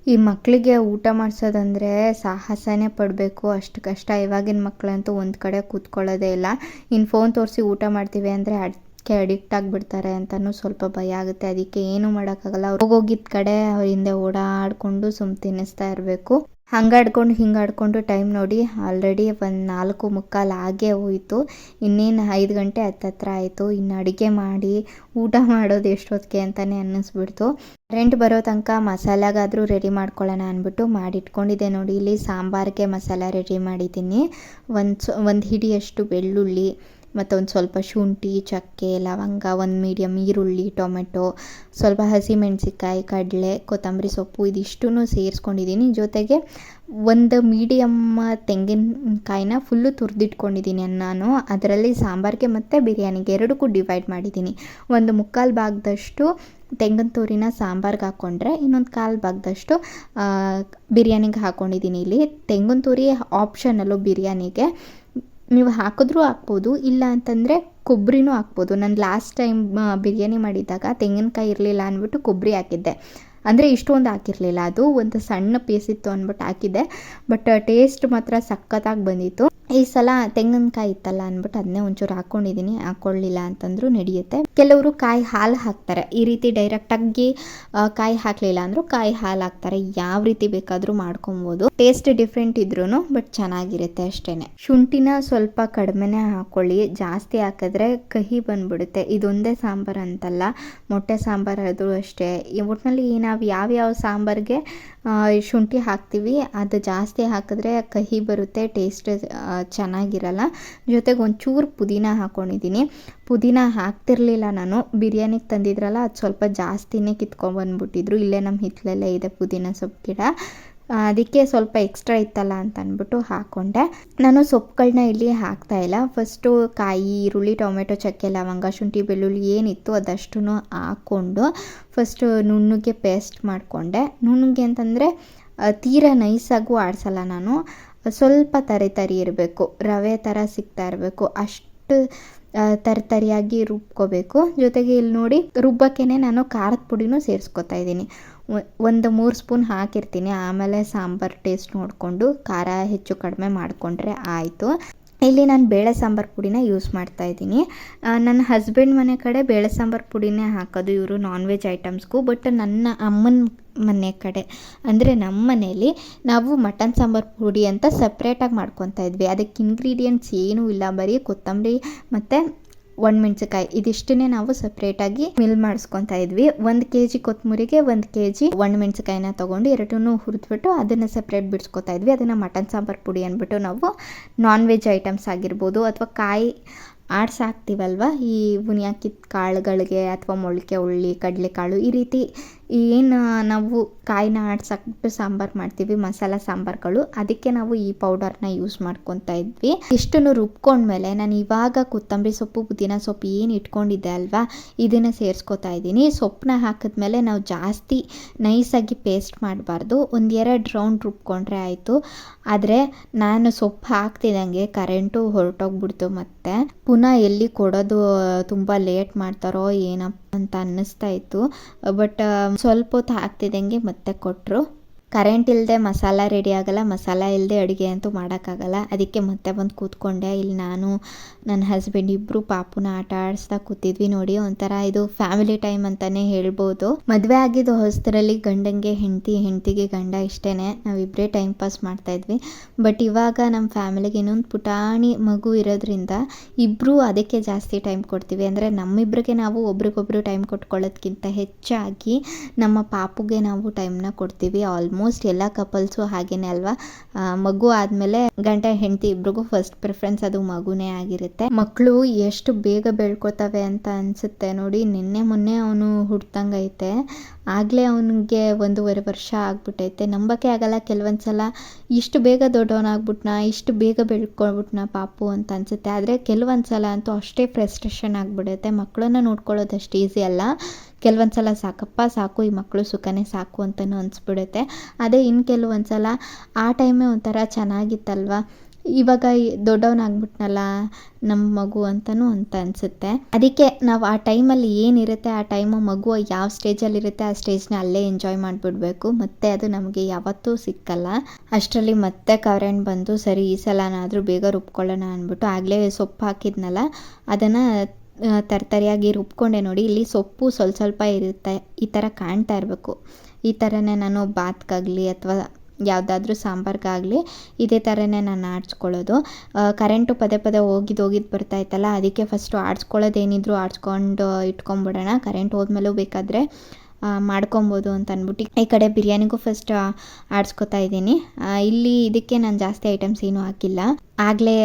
ಈ ಮಕ್ಕಳಿಗೆ ಊಟ ಮಾಡಿಸೋದಂದರೆ ಸಾಹಸನೇ ಪಡಬೇಕು. ಅಷ್ಟು ಕಷ್ಟ. ಇವಾಗಿನ ಮಕ್ಕಳಂತೂ ಒಂದು ಕಡೆ ಕೂತ್ಕೊಳ್ಳೋದೇ ಇಲ್ಲ. ಇನ್ನು ಫೋನ್ ತೋರಿಸಿ ಊಟ ಮಾಡ್ತೀವಿ ಅಂದರೆ ಅದಕ್ಕೆ ಅಡಿಕ್ಟ್ ಆಗಿಬಿಡ್ತಾರೆ ಅಂತಲೂ ಸ್ವಲ್ಪ ಭಯ ಆಗುತ್ತೆ. ಅದಕ್ಕೆ ಏನೂ ಮಾಡೋಕ್ಕಾಗಲ್ಲ. ಅವ್ರು ಹೋಗೋಗಿದ್ದ ಕಡೆ ಅವ್ರ ಹಿಂದೆ ಓಡಾಡಿಕೊಂಡು ಸುಮ್ ತಿನ್ನಿಸ್ತಾ ಇರಬೇಕು. ಹಂಗಾಡ್ಕೊಂಡು ಹಿಂಗಾಡ್ಕೊಂಡು ಟೈಮ್ ನೋಡಿ ಆಲ್ರೆಡಿ ಒಂದು ನಾಲ್ಕು ಮುಕ್ಕಾಲು ಆಗೇ ಹೋಯಿತು. ಇನ್ನೇನು ಐದು ಗಂಟೆ ಹತ್ತತ್ರ ಆಯಿತು. ಇನ್ನು ಅಡುಗೆ ಮಾಡಿ ಊಟ ಮಾಡೋದು ಎಷ್ಟೊತ್ತಿಗೆ ಅಂತಲೇ ಅನ್ನಿಸ್ಬಿಡ್ತು. ಕರೆಂಟ್ ಬರೋ ತನಕ ಮಸಾಲಾಗಾದರೂ ರೆಡಿ ಮಾಡ್ಕೊಳ್ಳೋಣ ಅಂದ್ಬಿಟ್ಟು ಮಾಡಿಟ್ಕೊಂಡಿದ್ದೆ ನೋಡಿ. ಇಲ್ಲಿ ಸಾಂಬಾರಿಗೆ ಮಸಾಲ ರೆಡಿ ಮಾಡಿದ್ದೀನಿ. ಒಂದು ಸೊ, ಒಂದು ಹಿಡಿಯಷ್ಟು ಬೆಳ್ಳುಳ್ಳಿ ಮತ್ತು ಒಂದು ಸ್ವಲ್ಪ ಶುಂಠಿ, ಚಕ್ಕೆ, ಲವಂಗ, ಒಂದು ಮೀಡಿಯಮ್ ಈರುಳ್ಳಿ, ಟೊಮೆಟೊ, ಸ್ವಲ್ಪ ಹಸಿಮೆಣಸಿಕಾಯಿ ಕಡಲೆ, ಕೊತ್ತಂಬರಿ ಸೊಪ್ಪು ಇದಿಷ್ಟೂ ಸೇರಿಸ್ಕೊಂಡಿದ್ದೀನಿ. ಜೊತೆಗೆ ಒಂದು ಮೀಡಿಯಮ್ ತೆಂಗಿನಕಾಯಿನ ಫುಲ್ಲು ತುರಿದಿಟ್ಕೊಂಡಿದ್ದೀನಿ ನಾನು ಅದರಲ್ಲಿ ಸಾಂಬಾರಿಗೆ ಮತ್ತು ಬಿರಿಯಾನಿಗೆ ಎರಡಕ್ಕೂ ಡಿವೈಡ್ ಮಾಡಿದ್ದೀನಿ. ಒಂದು ಮುಕ್ಕಾಲು ಭಾಗದಷ್ಟು ತೆಂಗಿನ ತುರಿನ ಸಾಂಬಾರ್ಗೆ ಹಾಕ್ಕೊಂಡ್ರೆ ಇನ್ನೊಂದು ಕಾಲು ಭಾಗದಷ್ಟು ಬಿರಿಯಾನಿಗೆ ಹಾಕ್ಕೊಂಡಿದ್ದೀನಿ ಇಲ್ಲಿ. ತೆಂಗಿನ ತುರಿ ಆಪ್ಷನಲ್ಲು ಬಿರಿಯಾನಿಗೆ ನೀವು ಹಾಕಿದ್ರೂ ಹಾಕ್ಬೋದು ಇಲ್ಲ ಅಂತಂದರೆ ಕೊಬ್ಬರಿನೂ ಹಾಕ್ಬೋದು. ನಾನು ಲಾಸ್ಟ್ ಟೈಮ್ ಬಿರಿಯಾನಿ ಮಾಡಿದ್ದಾಗ ತೆಂಗಿನಕಾಯಿ ಇರಲಿಲ್ಲ ಅಂದ್ಬಿಟ್ಟು ಕೊಬ್ಬರಿ ಹಾಕಿದ್ದೆ. ಅಂದರೆ ಇಷ್ಟೊಂದು ಹಾಕಿರಲಿಲ್ಲ, ಅದು ಒಂದು ಸಣ್ಣ ಪೀಸ್ ಇತ್ತು ಅಂದ್ಬಿಟ್ಟು ಹಾಕಿದ್ದೆ. ಬಟ್ ಟೇಸ್ಟ್ ಮಾತ್ರ ಸಖತ್ತಾಗಿ ಬಂದಿತ್ತು. ಈ ಸಲ ತೆಂಗಿನಕಾಯಿ ಇತ್ತಲ್ಲ ಅಂದ್ಬಿಟ್ಟು ಅದನ್ನೇ ಒಂಚೂರು ಹಾಕ್ಕೊಂಡಿದ್ದೀನಿ, ಹಾಕ್ಕೊಳ್ಳಿಲ್ಲ ಅಂತಂದ್ರೂ ನಡೆಯುತ್ತೆ. ಕೆಲವರು ಕಾಯಿ ಹಾಲು ಹಾಕ್ತಾರೆ. ಈ ರೀತಿ ಡೈರೆಕ್ಟಾಗಿ ಕಾಯಿ ಹಾಕಲಿಲ್ಲ ಅಂದರೂ ಕಾಯಿ ಹಾಲು ಹಾಕ್ತಾರೆ. ಯಾವ ರೀತಿ ಬೇಕಾದರೂ ಮಾಡ್ಕೊಬೋದು. ಟೇಸ್ಟ್ ಡಿಫ್ರೆಂಟ್ ಇದ್ರೂ ಬಟ್ ಚೆನ್ನಾಗಿರುತ್ತೆ ಅಷ್ಟೇ ಶುಂಠಿನ ಸ್ವಲ್ಪ ಕಡಿಮೆನೆ ಹಾಕ್ಕೊಳ್ಳಿ ಜಾಸ್ತಿ ಹಾಕಿದ್ರೆ ಕಹಿ ಬಂದ್ಬಿಡುತ್ತೆ. ಇದೊಂದೇ ಸಾಂಬಾರು ಅಂತಲ್ಲ, ಮೊಟ್ಟೆ ಸಾಂಬಾರು ಅದು ಅಷ್ಟೇ. ಒಟ್ಟಿನಲ್ಲಿ ನಾವು ಯಾವ್ಯಾವ ಸಾಂಬಾರಿಗೆ ಶುಂಠಿ ಹಾಕ್ತೀವಿ, ಅದು ಜಾಸ್ತಿ ಹಾಕಿದ್ರೆ ಕಹಿ ಬರುತ್ತೆ ಟೇಸ್ಟ್ ಚೆನ್ನಾಗಿರಲ್ಲ. ಜೊತೆಗೆ ಒಂಚೂರು ಪುದೀನ ಹಾಕ್ಕೊಂಡಿದ್ದೀನಿ ಪುದೀನ ಹಾಕ್ತಿರ್ಲಿಲ್ಲ ನಾನು. ಬಿರಿಯಾನಿಗೆ ತಂದಿದ್ರಲ್ಲ, ಅದು ಸ್ವಲ್ಪ ಜಾಸ್ತಿನೇ ಕಿತ್ಕೊಂಡ್ಬಂದ್ಬಿಟ್ಟಿದ್ರು ಇಲ್ಲೇ ನಮ್ಮ ಹಿತ್ತಲಲ್ಲೇ ಇದೆ ಪುದೀನ ಸೊಪ್ಪು ಗಿಡ. ಅದಕ್ಕೆ ಸ್ವಲ್ಪ ಎಕ್ಸ್ಟ್ರಾ ಇತ್ತಲ್ಲ ಅಂತ ಅಂದ್ಬಿಟ್ಟು ಹಾಕ್ಕೊಂಡೆ ನಾನು ಸೊಪ್ಪುಗಳನ್ನ ಇಲ್ಲಿ ಹಾಕ್ತಾ ಇಲ್ಲ. ಫಸ್ಟು ಕಾಯಿ, ಈರುಳ್ಳಿ, ಟೊಮೆಟೊ, ಚಕ್ಕೆ, ಲವಂಗ, ಶುಂಠಿ, ಬೆಳ್ಳುಳ್ಳಿ ಏನಿತ್ತು ಅದಷ್ಟು ಹಾಕ್ಕೊಂಡು ಫಸ್ಟು ನುಣ್ಣಗೆ ಪೇಸ್ಟ್ ಮಾಡಿಕೊಂಡೆ. ನುಣ್ಣಗೆ ಅಂತಂದರೆ ತೀರಾ ನೈಸಾಗೂ ಆಡಿಸಲ್ಲ ನಾನು. ಸ್ವಲ್ಪ ತರಿ ತರಿ ಇರಬೇಕು, ರವೆ ಥರ ಸಿಗ್ತಾ ಇರಬೇಕು, ಅಷ್ಟು ತರಿತರಿಯಾಗಿ ರುಬ್ಕೋಬೇಕು. ಜೊತೆಗೆ ಇಲ್ಲಿ ನೋಡಿ ರುಬ್ಬಕ್ಕೇ ನಾನು ಖಾರದ ಪುಡಿನೂ ಸೇರಿಸ್ಕೊತಾ ಇದ್ದೀನಿ. ಒಂದು ಮೂರು ಸ್ಪೂನ್ ಹಾಕಿರ್ತೀನಿ. ಆಮೇಲೆ ಸಾಂಬಾರು ಟೇಸ್ಟ್ ನೋಡಿಕೊಂಡು ಖಾರ ಹೆಚ್ಚು ಕಡಿಮೆ ಮಾಡಿಕೊಂಡ್ರೆ ಆಯಿತು. ಇಲ್ಲಿ ನಾನು ಬೇಳೆ ಸಾಂಬಾರು ಪುಡಿನ ಯೂಸ್ ಮಾಡ್ತಾ ಇದ್ದೀನಿ. ನನ್ನ ಹಸ್ಬೆಂಡ್ ಮನೆ ಕಡೆ ಬೇಳೆ ಸಾಂಬಾರು ಪುಡಿನೇ ಹಾಕೋದು ಇವರು ನಾನ್ ವೆಜ್ ಐಟಮ್ಸ್ಗೂ ಬಟ್ ನನ್ನ ಅಮ್ಮನ ಮನೆ ಕಡೆ, ಅಂದರೆ ನಮ್ಮ ಮನೆಯಲ್ಲಿ ನಾವು ಮಟನ್ ಸಾಂಬಾರು ಪುಡಿ ಅಂತ ಸಪ್ರೇಟಾಗಿ ಮಾಡ್ಕೊತಾ ಇದ್ವಿ. ಅದಕ್ಕೆ ಇಂಗ್ರೀಡಿಯೆಂಟ್ಸ್ ಏನೂ ಇಲ್ಲ. ಬರೀ ಕೊತ್ತಂಬರಿ ಮತ್ತು ಒಣಮೆಣ್ಸಿಕಾಯಿ ಇದಿಷ್ಟನ್ನೇ ನಾವು ಸಪ್ರೇಟಾಗಿ ಮಿಲ್ ಮಾಡಿಸ್ಕೊತಾ ಇದ್ವಿ. ಒಂದು ಕೆ ಜಿ ಕೊತ್ತಂಬರಿಗೆ ಒಂದು ಕೆ ಜಿ ಒಣಮೆಣ್ಸಿಕಾಯಿನ ತೊಗೊಂಡು ಎರಡನ್ನೂ ಹುರಿದ್ಬಿಟ್ಟು ಅದನ್ನು ಸಪ್ರೇಟ್ ಬಿಡಿಸ್ಕೊತಾ ಇದ್ವಿ. ಅದನ್ನು ಮಟನ್ ಸಾಂಬಾರು ಪುಡಿ ಅಂದ್ಬಿಟ್ಟು ನಾವು ನಾನ್ ವೆಜ್ ಐಟಮ್ಸ್ ಆಗಿರ್ಬೋದು ಅಥವಾ ಕಾಯಿ ಆಡ್ಸ್ ಹಾಕ್ತೀವಲ್ವ? ಈ ಬುನಿಯಾಕಿದ ಕಾಳುಗಳಿಗೆ ಅಥವಾ ಮೊಳಕೆ, ಉಳ್ಳಿ, ಕಡಲೆಕಾಳು ಈ ರೀತಿ ಏನು ನಾವು ಕಾಯಿನ ಆಡ್ಸಾಕ್ಬಿಟ್ಟು ಸಾಂಬಾರು ಮಾಡ್ತೀವಿ, ಮಸಾಲ ಸಾಂಬಾರುಗಳು. ಅದಕ್ಕೆ ನಾವು ಈ ಪೌಡರ್ನ ಯೂಸ್ ಮಾಡ್ಕೊತಾ ಇದ್ವಿ. ಇಷ್ಟನ್ನು ರುಬ್ಕೊಂಡ್ಮೇಲೆ ನಾನು ಇವಾಗ ಕೊತ್ತಂಬರಿ ಸೊಪ್ಪು, ಪುದೀನ ಸೊಪ್ಪು ಏನು ಇಟ್ಕೊಂಡಿದ್ದೆ ಅಲ್ವಾ, ಇದನ್ನು ಸೇರಿಸ್ಕೊತಾ ಇದ್ದೀನಿ. ಸೊಪ್ಪನ್ನ ಹಾಕಿದ್ಮೇಲೆ ನಾವು ಜಾಸ್ತಿ ನೈಸಾಗಿ ಪೇಸ್ಟ್ ಮಾಡಬಾರ್ದು. ಒಂದೆರಡು ರೌಂಡ್ ರುಬ್ಕೊಂಡ್ರೆ ಆಯಿತು. ಆದರೆ ನಾನು ಸೊಪ್ಪು ಹಾಕ್ತಿದ್ದಂಗೆ ಕರೆಂಟು ಹೊರಟೋಗ್ಬಿಡ್ತು ಮತ್ತೆ. ಪುನಃ ಎಲ್ಲಿ ಕೊಡೋದು ತುಂಬ ಲೇಟ್ ಮಾಡ್ತಾರೋ ಏನಪ್ಪ ಅಂತ ಅನ್ನಿಸ್ತಾ ಇತ್ತು. ಬಟ್ ಸ್ವಲ್ಪ ಹೊತ್ತು ಆಗ್ತಿದ್ದಂಗೆ ಮತ್ತೆ ಕೊಟ್ಟರು ಕರೆಂಟ್ ಇಲ್ಲದೆ ಮಸಾಲ ರೆಡಿ ಆಗಲ್ಲ, ಮಸಾಲ ಇಲ್ಲದೆ ಅಡುಗೆ ಅಂತೂ ಮಾಡೋಕ್ಕಾಗಲ್ಲ. ಅದಕ್ಕೆ ಮತ್ತೆ ಬಂದು ಕೂತ್ಕೊಂಡೆ. ಇಲ್ಲಿ ನಾನು, ನನ್ನ ಹಸ್ಬೆಂಡ್ ಇಬ್ಬರು ಪಾಪುನ ಆಟ ಆಡಿಸ್ತಾ ಕೂತಿದ್ವಿ ನೋಡಿ. ಒಂಥರ ಇದು ಫ್ಯಾಮಿಲಿ ಟೈಮ್ ಅಂತಲೇ ಹೇಳ್ಬೋದು. ಮದುವೆ ಆಗಿದ್ದು ಹೊಸದರಲ್ಲಿ ಗಂಡಂಗೆ ಹೆಂಡತಿ, ಹೆಂಡತಿಗೆ ಗಂಡ ಇಷ್ಟೇ ನಾವಿಬ್ಬರೇ ಟೈಮ್ ಪಾಸ್ ಮಾಡ್ತಾ ಇದ್ವಿ. ಬಟ್ ಇವಾಗ ನಮ್ಮ ಫ್ಯಾಮಿಲಿಗೆ ಇನ್ನೊಂದು ಪುಟಾಣಿ ಮಗು ಇರೋದ್ರಿಂದ ಇಬ್ಬರೂ ಅದಕ್ಕೆ ಜಾಸ್ತಿ ಟೈಮ್ ಕೊಡ್ತೀವಿ. ಅಂದರೆ ನಮ್ಮಿಬ್ಬರಿಗೆ ನಾವು ಒಬ್ರಿಗೊಬ್ರು ಟೈಮ್ ಕೊಟ್ಕೊಳ್ಳೋದ್ಕಿಂತ ಹೆಚ್ಚಾಗಿ ನಮ್ಮ ಪಾಪುಗೆ ನಾವು ಟೈಮ್ನ ಕೊಡ್ತೀವಿ. ಆಲ್ಮೋಸ್ಟ್ ಎಲ್ಲ ಕಪಲ್ಸು ಹಾಗೇನೆ ಅಲ್ವಾ? ಮಗು ಆದಮೇಲೆ ಗಂಡ ಹೆಂಡತಿ ಇಬ್ರಿಗೂ ಫಸ್ಟ್ ಪ್ರಿಫರೆನ್ಸ್ ಅದು ಮಗುನೇ ಆಗಿರುತ್ತೆ. ಮಕ್ಕಳು ಎಷ್ಟು ಬೇಗ ಬೆಳ್ಕೊತಾವೆ ಅಂತ ಅನಿಸುತ್ತೆ ನೋಡಿ, ನಿನ್ನೆ ಮೊನ್ನೆ ಅವನು ಹುಡ್ತಂಗೈತೆ. ಆಗಲೇ ಅವನಿಗೆ ಒಂದೂವರೆ ವರ್ಷ ಆಗ್ಬಿಟ್ಟೈತೆ. ನಂಬಕ್ಕೆ ಆಗಲ್ಲ, ಕೆಲವೊಂದ್ಸಲ ಇಷ್ಟು ಬೇಗ ದೊಡ್ಡವನಾಗ್ಬಿಟ್ನ, ಇಷ್ಟು ಬೇಗ ಬೆಳ್ಕೊಳ್ಬಿಟ್ನ ಪಾಪು ಅಂತ ಅನಿಸುತ್ತೆ. ಆದರೆ ಕೆಲವೊಂದು ಸಲ ಅಂತೂ ಅಷ್ಟೇ ಫ್ರಸ್ಟ್ರೇಷನ್ ಆಗಿಬಿಡುತ್ತೆ. ಮಕ್ಕಳನ್ನ ನೋಡ್ಕೊಳ್ಳೋದು ಅಷ್ಟು ಈಸಿ ಅಲ್ಲ. ಕೆಲವೊಂದು ಸಲ ಸಾಕಪ್ಪ, ಸಾಕು, ಈ ಮಕ್ಕಳು ಸುಖನೇ ಸಾಕು ಅಂತಲೂ ಅನಿಸ್ಬಿಡುತ್ತೆ. ಅದೇ ಇನ್ನು ಕೆಲವೊಂದು ಸಲ ಆ ಟೈಮೇ ಒಂಥರ ಚೆನ್ನಾಗಿತ್ತಲ್ವ? ಇವಾಗ ದೊಡ್ಡವನಾಗ್ಬಿಟ್ನಲ್ಲ ನಮ್ಮ ಮಗು ಅಂತಲೂ ಅಂತ ಅನಿಸುತ್ತೆ. ಅದಕ್ಕೆ ನಾವು ಆ ಟೈಮಲ್ಲಿ ಏನಿರುತ್ತೆ, ಆ ಟೈಮು ಮಗು ಯಾವ ಸ್ಟೇಜಲ್ಲಿರುತ್ತೆ ಆ ಸ್ಟೇಜ್ನ ಅಲ್ಲೇ ಎಂಜಾಯ್ ಮಾಡಿಬಿಡ್ಬೇಕು. ಮತ್ತು ಅದು ನಮಗೆ ಯಾವತ್ತೂ ಸಿಕ್ಕಲ್ಲ. ಅಷ್ಟರಲ್ಲಿ ಮತ್ತೆ ಕರೆಂಟ್ ಬಂದು ಸರಿ ಈ ಸಲನಾದರೂ ಬೇಗ ರುಬ್ಕೊಳ್ಳೋಣ ಅಂದ್ಬಿಟ್ಟು ಆಗಲೇ ಸೊಪ್ಪು ಹಾಕಿದ್ನಲ್ಲ, ಅದನ್ನು ತರ್ತರಿಯಾಗಿ ರುಬ್ಕೊಂಡೆ ನೋಡಿ, ಇಲ್ಲಿ ಸೊಪ್ಪು ಸ್ವಲ್ಪ ಸ್ವಲ್ಪ ಇರುತ್ತೆ, ಈ ಥರ ಕಾಣ್ತಾ ಇರಬೇಕು. ಈ ಥರನೇ ನಾನು ಬಾತ್ಗಾಗಲಿ ಅಥವಾ ಯಾವುದಾದ್ರೂ ಸಾಂಬಾರ್ಗಾಗಲಿ ಇದೇ ಥರನೇ ನಾನು ಆಡಿಸ್ಕೊಳ್ಳೋದು. ಕರೆಂಟು ಪದೇ ಪದೇ ಹೋಗಿದ್ದು ಹೋಗಿದ್ದು ಬರ್ತಾ ಇತ್ತಲ್ಲ, ಅದಕ್ಕೆ ಫಸ್ಟು ಆಡಿಸ್ಕೊಳ್ಳೋದೇನಿದ್ರು ಆಡಿಸ್ಕೊಂಡು ಇಟ್ಕೊಂಬಿಡೋಣ ಕರೆಂಟ್ ಹೋದ್ಮೇಲೂ ಬೇಕಾದರೆ ಮಾಡ್ಕೊಬೋದು ಅಂತ ಅಂದ್ಬಿಟ್ಟು ಈ ಕಡೆ ಬಿರಿಯಾನಿಗೂ ಫಸ್ಟ್ ಆಡಿಸ್ಕೊತಾ ಇದ್ದೀನಿ. ಇಲ್ಲಿ ಇದಕ್ಕೆ ನಾನು ಜಾಸ್ತಿ ಐಟಮ್ಸ್ ಏನೂ ಹಾಕಿಲ್ಲ. ಆಗಲೇ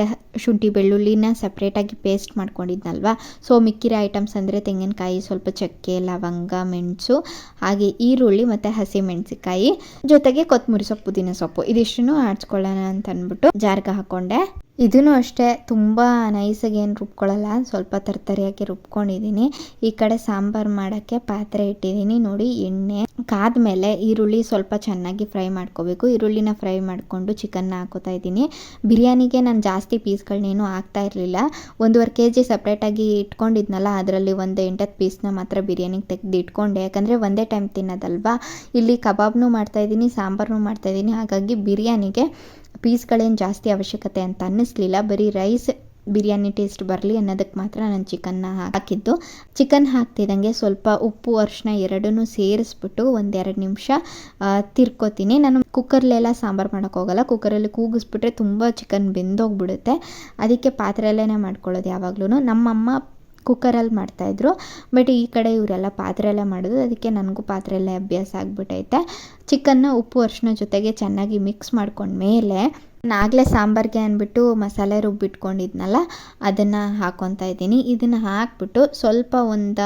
ಶುಂಠಿ, ಬೆಳ್ಳುಳ್ಳಿನ ಸಪ್ರೇಟಾಗಿ ಪೇಸ್ಟ್ ಮಾಡ್ಕೊಂಡಿದ್ನಲ್ವ? ಸೊ ಮಿಕ್ಕಿರೋ ಐಟಮ್ಸ್ ಅಂದರೆ ತೆಂಗಿನಕಾಯಿ, ಸ್ವಲ್ಪ ಚಕ್ಕೆ, ಲವಂಗ, ಮೆಣಸು, ಹಾಗೆ ಈರುಳ್ಳಿ ಮತ್ತು ಹಸಿಮೆಣಸಿಕಾಯಿ ಜೊತೆಗೆ ಕೊತ್ತಂಬರಿ ಸೊಪ್ಪು ಪುದೀನ ಸೊಪ್ಪು ಇದಿಷ್ಟನ್ನು ಆಡ್ಸ್ಕೊಳ್ಳೋಣ ಅಂತ ಅಂದ್ಬಿಟ್ಟು ಜಾರ್ಗೆ ಹಾಕ್ಕೊಂಡೆ ಇದೂ ಅಷ್ಟೇ, ತುಂಬ ನೈಸಾಗಿ ಏನು ರುಬ್ಕೊಳ್ಳಲ್ಲ ಸ್ವಲ್ಪ ತರ್ತರಿಯಾಗಿ ರುಬ್ಕೊಂಡಿದ್ದೀನಿ ಈ ಕಡೆ ಸಾಂಬಾರು ಮಾಡೋಕ್ಕೆ ಪಾತ್ರೆ ಇಟ್ಟಿದ್ದೀನಿ ನೋಡಿ ಎಣ್ಣೆ, ಕಾದ್ಮೇಲೆ ಈರುಳ್ಳಿ ಸ್ವಲ್ಪ ಚೆನ್ನಾಗಿ ಫ್ರೈ ಮಾಡ್ಕೋಬೇಕು. ಈರುಳ್ಳಿನ ಫ್ರೈ ಮಾಡಿಕೊಂಡು ಚಿಕನ್ನ ಹಾಕೋತಾ ಇದ್ದೀನಿ. ಬಿರಿಯಾನಿಗೆ ನಾನು ಜಾಸ್ತಿ ಪೀಸ್ಗಳನ್ನೇನು ಹಾಕ್ತಾ ಇರಲಿಲ್ಲ. ಒಂದೂವರೆ ಕೆ ಜಿ ಸಪ್ರೇಟಾಗಿ ಇಟ್ಕೊಂಡಿದ್ನಲ್ಲ, ಅದರಲ್ಲಿ ಒಂದು ಎಂಟತ್ತು ಪೀಸ್ನ ಮಾತ್ರ ಬಿರಿಯಾನಿಗೆ ತೆಗೆದು ಇಟ್ಕೊಂಡೆ. ಯಾಕಂದರೆ ಒಂದೇ ಟೈಮ್ ತಿನ್ನೋದಲ್ವಾ? ಇಲ್ಲಿ ಕಬಾಬ್ನು ಮಾಡ್ತಾಯಿದ್ದೀನಿ ಸಾಂಬಾರನ್ನೂ ಮಾಡ್ತಾಯಿದ್ದೀನಿ ಹಾಗಾಗಿ ಬಿರಿಯಾನಿಗೆ ಪೀಸ್ಗಳೇನು ಜಾಸ್ತಿ ಅವಶ್ಯಕತೆ ಅಂತ ಅನ್ನಿಸ್ಲಿಲ್ಲ. ಬರೀ ರೈಸ್ ಬಿರಿಯಾನಿ ಟೇಸ್ಟ್ ಬರಲಿ ಅನ್ನೋದಕ್ಕೆ ಮಾತ್ರ ನಾನು ಚಿಕನ್ನ ಹಾಕಿದ್ದು. ಚಿಕನ್ ಹಾಕ್ತಿದ್ದಂಗೆ ಸ್ವಲ್ಪ ಉಪ್ಪು ಅರಿಶಿನ ಎರಡನ್ನೂ ಸೇರಿಸ್ಬಿಟ್ಟು ಒಂದೆರಡು ನಿಮಿಷ ತಿರ್ಕೋತೀನಿ. ನಾನು ಕುಕ್ಕರ್ಲೆಲ್ಲ ಸಾಂಬಾರು ಮಾಡೋಕ್ಕೋಗಲ್ಲ ಕುಕ್ಕರಲ್ಲಿ ಕೂಗಿಸ್ಬಿಟ್ರೆ ತುಂಬ ಚಿಕನ್ ಬೆಂದೋಗ್ಬಿಡುತ್ತೆ. ಅದಕ್ಕೆ ಪಾತ್ರೆಯಲ್ಲೇ ಮಾಡ್ಕೊಳ್ಳೋದು ಯಾವಾಗ್ಲೂ ನಮ್ಮಮ್ಮ ಕುಕ್ಕರಲ್ಲಿ ಮಾಡ್ತಾಯಿದ್ರು. ಬಟ್ ಈ ಕಡೆ ಇವರೆಲ್ಲ ಪಾತ್ರೆಯಲ್ಲೇ ಮಾಡೋದು ಅದಕ್ಕೆ ನನಗೂ ಪಾತ್ರೆಯಲ್ಲೇ ಅಭ್ಯಾಸ ಆಗಿಬಿಟ್ಟೈತೆ ಚಿಕನ್ನ ಉಪ್ಪು ಅರಿಶಿನ ಜೊತೆಗೆ ಚೆನ್ನಾಗಿ ಮಿಕ್ಸ್ ಮಾಡ್ಕೊಂಡ್ಮೇಲೆ ನಾಗಲೇ ಸಾಂಬಾರಿಗೆ ಅಂದ್ಬಿಟ್ಟು ಮಸಾಲೆ ರುಬ್ಬಿಟ್ಕೊಂಡಿದ್ನಲ್ಲ ಅದನ್ನು ಹಾಕ್ಕೊತಾ ಇದ್ದೀನಿ. ಇದನ್ನು ಹಾಕ್ಬಿಟ್ಟು ಸ್ವಲ್ಪ ಒಂದು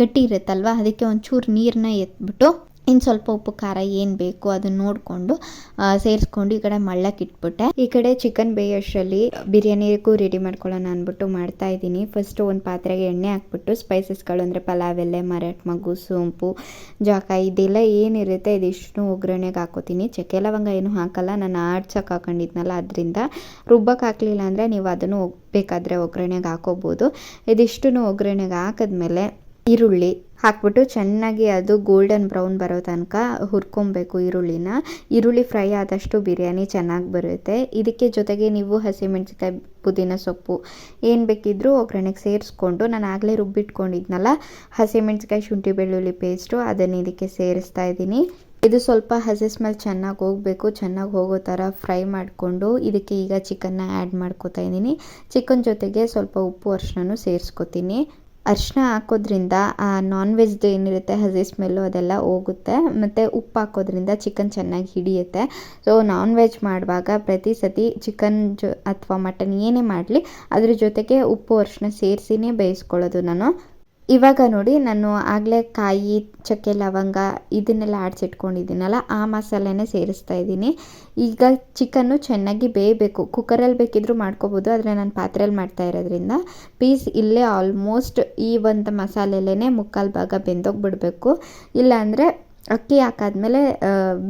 ಗಟ್ಟಿ ಇರುತ್ತಲ್ವ, ಅದಕ್ಕೆ ಒಂಚೂರು ನೀರನ್ನ ಎತ್ಬಿಟ್ಟು ಇನ್ನು ಸ್ವಲ್ಪ ಉಪ್ಪು, ಖಾರ ಏನು ಬೇಕು ಅದನ್ನ ನೋಡಿಕೊಂಡು ಸೇರಿಸ್ಕೊಂಡು ಈ ಕಡೆ ಮಳ್ಳಕ್ಕೆ ಇಟ್ಬಿಟ್ಟೆ. ಈ ಕಡೆ ಚಿಕನ್ ಬೇಯೋಷ್ಟರಲ್ಲಿ ಬಿರಿಯಾನಿಗೂ ರೆಡಿ ಮಾಡ್ಕೊಳ್ಳೋಣ ಅಂದ್ಬಿಟ್ಟು ಮಾಡ್ತಾ ಇದ್ದೀನಿ. ಫಸ್ಟು ಒಂದು ಪಾತ್ರೆಗೆ ಎಣ್ಣೆ ಹಾಕ್ಬಿಟ್ಟು ಸ್ಪೈಸಸ್ಗಳು ಅಂದರೆ ಪಲಾವ್, ಎಲೆ, ಮರಾಠ ಮಗು ಸೋಂಪು ಜಾಕಾಯಿ ಇದೆಲ್ಲ ಏನಿರುತ್ತೆ ಇದಿಷ್ಟು ಒಗ್ಗರಣೆಗೆ ಹಾಕೋತೀನಿ. ಚಕ್ಕೆ, ಲವಂಗ ಏನು ಹಾಕಲ್ಲ, ನಾನು ಆಡ್ಸೋಕೆ ಹಾಕೊಂಡಿದ್ನಲ್ಲ, ಅದರಿಂದ ರುಬ್ಬಕ್ಕೆ ಹಾಕಲಿಲ್ಲ ಅಂದರೆ ನೀವು ಅದನ್ನು ಬೇಕಾದರೆ ಒಗ್ಗರಣೆಗೆ ಹಾಕೋಬೋದು. ಇದಿಷ್ಟು ಒಗ್ಗರಣೆಗೆ ಹಾಕಿದ್ಮೇಲೆ ಈರುಳ್ಳಿ ಹಾಕ್ಬಿಟ್ಟು ಚೆನ್ನಾಗಿ ಅದು ಗೋಲ್ಡನ್ ಬ್ರೌನ್ ಬರೋ ತನಕ ಹುರ್ಕೊಬೇಕು ಈರುಳ್ಳಿನ. ಈರುಳ್ಳಿ ಫ್ರೈ ಆದಷ್ಟು ಬಿರಿಯಾನಿ ಚೆನ್ನಾಗಿ ಬರುತ್ತೆ. ಇದಕ್ಕೆ ಜೊತೆಗೆ ನೀವು ಹಸಿಮೆಣಸಿಕಾಯಿ ಪುದೀನ ಸೊಪ್ಪು ಏನು ಬೇಕಿದ್ರೂ ಒಗ್ಗರಣೆಗೆ ಸೇರಿಸ್ಕೊಂಡು, ನಾನು ಆಗಲೇ ರುಬ್ಬಿಟ್ಕೊಂಡಿದ್ನಲ್ಲ ಹಸಿಮೆಣಸಿಕಾಯಿ ಶುಂಠಿ, ಬೆಳ್ಳುಳ್ಳಿ ಪೇಸ್ಟು ಅದನ್ನು ಇದಕ್ಕೆ ಸೇರಿಸ್ತಾ ಇದ್ದೀನಿ. ಇದು ಸ್ವಲ್ಪ ಹಸಿ ಸ್ಮೆಲ್ ಚೆನ್ನಾಗಿ ಹೋಗಬೇಕು, ಚೆನ್ನಾಗಿ ಹೋಗೋ ಥರ ಫ್ರೈ ಮಾಡಿಕೊಂಡು ಇದಕ್ಕೆ ಈಗ ಚಿಕನ್ನ ಆ್ಯಡ್ ಮಾಡ್ಕೋತಾ ಇದ್ದೀನಿ. ಚಿಕನ್ ಜೊತೆಗೆ ಸ್ವಲ್ಪ ಉಪ್ಪು ಅರಿಶಿನೂ ಸೇರಿಸ್ಕೊತೀನಿ. ಅರಿಶಿನ ಹಾಕೋದ್ರಿಂದ ಆ ನಾನ್ ವೆಜ್ದು ಏನಿರುತ್ತೆ, ಹಸಿ ಸ್ಮೆಲ್ಲು ಅದೆಲ್ಲ ಹೋಗುತ್ತೆ. ಮತ್ತು ಉಪ್ಪು ಹಾಕೋದ್ರಿಂದ ಚಿಕನ್ ಚೆನ್ನಾಗಿ ಹಿಡಿಯುತ್ತೆ. ಸೊ ನಾನ್ ವೆಜ್ ಮಾಡುವಾಗ ಪ್ರತಿ ಸತಿ ಚಿಕನ್ ಜೊ ಅಥವಾ ಮಟನ್ ಏನೇ ಮಾಡಲಿ, ಅದ್ರ ಜೊತೆಗೆ ಉಪ್ಪು ಅರಿಶಿನ ಸೇರಿಸಿನೇ ಬೇಯಿಸ್ಕೊಳ್ಳೋದು ನಾನು. ಇವಾಗ ನೋಡಿ ನಾನು ಆಗಲೇ ಕಾಯಿ, ಚಕ್ಕೆ, ಲವಂಗ ಇದನ್ನೆಲ್ಲ ಆಡಿಸಿಟ್ಕೊಂಡಿದ್ದೀನಲ್ಲ ಆ ಮಸಾಲೆನೇ ಸೇರಿಸ್ತಾ ಇದ್ದೀನಿ. ಈಗ ಚಿಕನ್ನು ಚೆನ್ನಾಗಿ ಬೇಯಬೇಕು. ಕುಕ್ಕರಲ್ಲಿ ಬೇಕಿದ್ದರೂ ಮಾಡ್ಕೋಬೋದು, ಆದರೆ ನಾನು ಪಾತ್ರೆಯಲ್ಲಿ ಮಾಡ್ತಾ ಇರೋದ್ರಿಂದ ಪೀಸ್ ಇಲ್ಲೇ ಆಲ್ಮೋಸ್ಟ್ ಈ ಒಂದು ಮಸಾಲೆಲೇ ಮುಕ್ಕಾಲು ಭಾಗ ಬೆಂದೋಗ್ಬಿಡ್ಬೇಕು. ಇಲ್ಲಾಂದರೆ ಅಕ್ಕಿ ಹಾಕಾದ್ಮೇಲೆ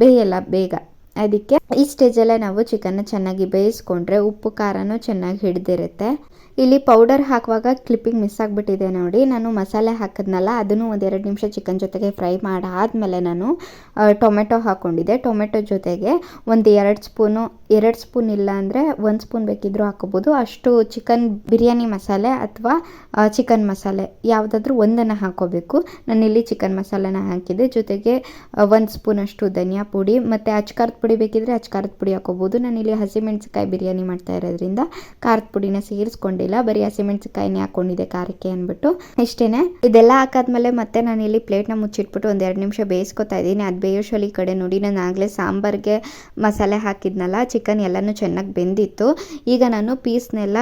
ಬೇಯಲ್ಲ ಬೇಗ. ಅದಕ್ಕೆ ಈ ಸ್ಟೇಜಲ್ಲೇ ನಾವು ಚಿಕನ್ನ ಚೆನ್ನಾಗಿ ಬೇಯಿಸ್ಕೊಂಡ್ರೆ ಉಪ್ಪು, ಖಾರನೂ ಚೆನ್ನಾಗಿ ಹಿಡ್ದಿರುತ್ತೆ. ಇಲ್ಲಿ ಪೌಡರ್ ಹಾಕುವಾಗ ಕ್ಲಿಪ್ಪಿಂಗ್ ಮಿಸ್ ಆಗಿಬಿಟ್ಟಿದೆ ನೋಡಿ. ನಾನು ಮಸಾಲೆ ಹಾಕಿದ್ನಲ್ಲ, ಅದನ್ನು ಒಂದೆರಡು ನಿಮಿಷ ಚಿಕನ್ ಜೊತೆಗೆ ಫ್ರೈ ಮಾಡಾದಮೇಲೆ ನಾನು ಟೊಮೆಟೊ ಹಾಕ್ಕೊಂಡಿದ್ದೆ ಟೊಮೆಟೊ ಜೊತೆಗೆ ಒಂದು ಎರಡು ಸ್ಪೂನು ಎರಡು ಸ್ಪೂನ್ ಇಲ್ಲ ಅಂದರೆ ಒಂದು ಸ್ಪೂನ್ ಬೇಕಿದ್ರೂ ಹಾಕೋಬೋದು. ಅಷ್ಟು ಚಿಕನ್ ಬಿರಿಯಾನಿ ಮಸಾಲೆ ಅಥವಾ ಚಿಕನ್ ಮಸಾಲೆ ಯಾವುದಾದ್ರೂ ಒಂದನ್ನು ಹಾಕೋಬೇಕು. ನಾನಿಲ್ಲಿ ಚಿಕನ್ ಮಸಾಲೆನ ಹಾಕಿದ್ದೆ. ಜೊತೆಗೆ ಒಂದು ಸ್ಪೂನಷ್ಟು ಧನಿಯಾ ಪುಡಿ ಮತ್ತು ಅಚ್ಕಾರದ ಪುಡಿ ಬೇಕಿದ್ರೆ ಅಚ್ಕಾರದ ಪುಡಿ ಹಾಕೋಬೋದು. ನಾನಿಲ್ಲಿ ಹಸಿಮೆಣಸಿಕಾಯಿ ಬಿರಿಯಾನಿ ಮಾಡ್ತಾ ಇರೋದ್ರಿಂದ ಖಾರದ ಪುಡಿನ ಸೇರಿಸ್ಕೊಂಡಿಲ್ಲ ಬರೀ ಹಸಿಮೆಣಸಿಕಾಯಿನೇ ಹಾಕೊಂಡಿದ್ದೆ, ಖಾರಕ್ಕೆ ಅಂದ್ಬಿಟ್ಟು. ಇಷ್ಟೇನೆ. ಇದೆಲ್ಲ ಹಾಕಾದ್ಮೇಲೆ ಮತ್ತೆ ನಾನು ಇಲ್ಲಿ ಪ್ಲೇಟ್ನ ಮುಚ್ಚಿಟ್ಬಿಟ್ಟು ಒಂದು ಎರಡು ನಿಮಿಷ ಬೇಯಿಸ್ಕೊತಾ ಇದ್ದೀನಿ. ಅದು ಬೇಯೋಷ್ಟರಲ್ಲಿ ಈ ಕಡೆ ನೋಡಿ, ನಾನು ಆಗಲೇ ಸಾಂಬಾರ್ಗೆ ಮಸಾಲೆ ಹಾಕಿದ್ನಲ್ಲ, ಚಿಕನ್ ಎಲ್ಲನೂ ಚೆನ್ನಾಗಿ ಬೆಂದಿತ್ತು. ಈಗ ನಾನು ಪೀಸ್ನೆಲ್ಲ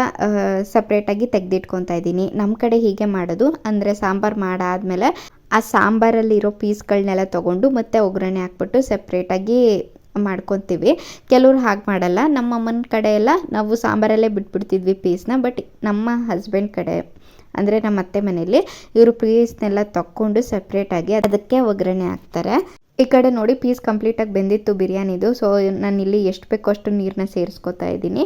ಸಪ್ರೇಟಾಗಿ ತೆಗೆದಿಟ್ಕೊತಾ ಇದ್ದೀನಿ. ನಮ್ಮ ಕಡೆ ಹೀಗೆ ಮಾಡೋದು. ಅಂದರೆ ಸಾಂಬಾರ್ ಮಾಡಾದ್ಮೇಲೆ ಆ ಸಾಂಬಾರಲ್ಲಿರೋ ಪೀಸ್ಗಳನ್ನೆಲ್ಲ ತೊಗೊಂಡು ಮತ್ತೆ ಒಗ್ಗರಣೆ ಹಾಕ್ಬಿಟ್ಟು ಸಪ್ರೇಟಾಗಿ ಮಾಡ್ಕೊತೀವಿ. ಕೆಲವ್ರು ಹಾಗೆ ಮಾಡಲ್ಲ. ನಮ್ಮ ಕಡೆ ಎಲ್ಲ ನಾವು ಸಾಂಬಾರಲ್ಲೇ ಬಿಟ್ಬಿಡ್ತಿದ್ವಿ ಪೀಸ್ನ, ಬಟ್ ನಮ್ಮ ಹಸ್ಬೆಂಡ್ ಕಡೆ, ಅಂದರೆ ನಮ್ಮ ಅತ್ತೆ ಮನೇಲಿ ಇವರು ಪೀಸ್ನೆಲ್ಲ ತಕ್ಕೊಂಡು ಸಪ್ರೇಟಾಗಿ ಅದಕ್ಕೆ ಒಗ್ಗರಣೆ ಹಾಕ್ತಾರೆ. ಈ ಕಡೆ ನೋಡಿ ಪೀಸ್ ಕಂಪ್ಲೀಟಾಗಿ ಬೆಂದಿತ್ತು ಬಿರಿಯಾನಿದು ಸೊ ಇಲ್ಲಿ ಎಷ್ಟು ಬೇಕೋ ಅಷ್ಟು ನೀರನ್ನ ಸೇರಿಸ್ಕೊತಾ ಇದ್ದೀನಿ.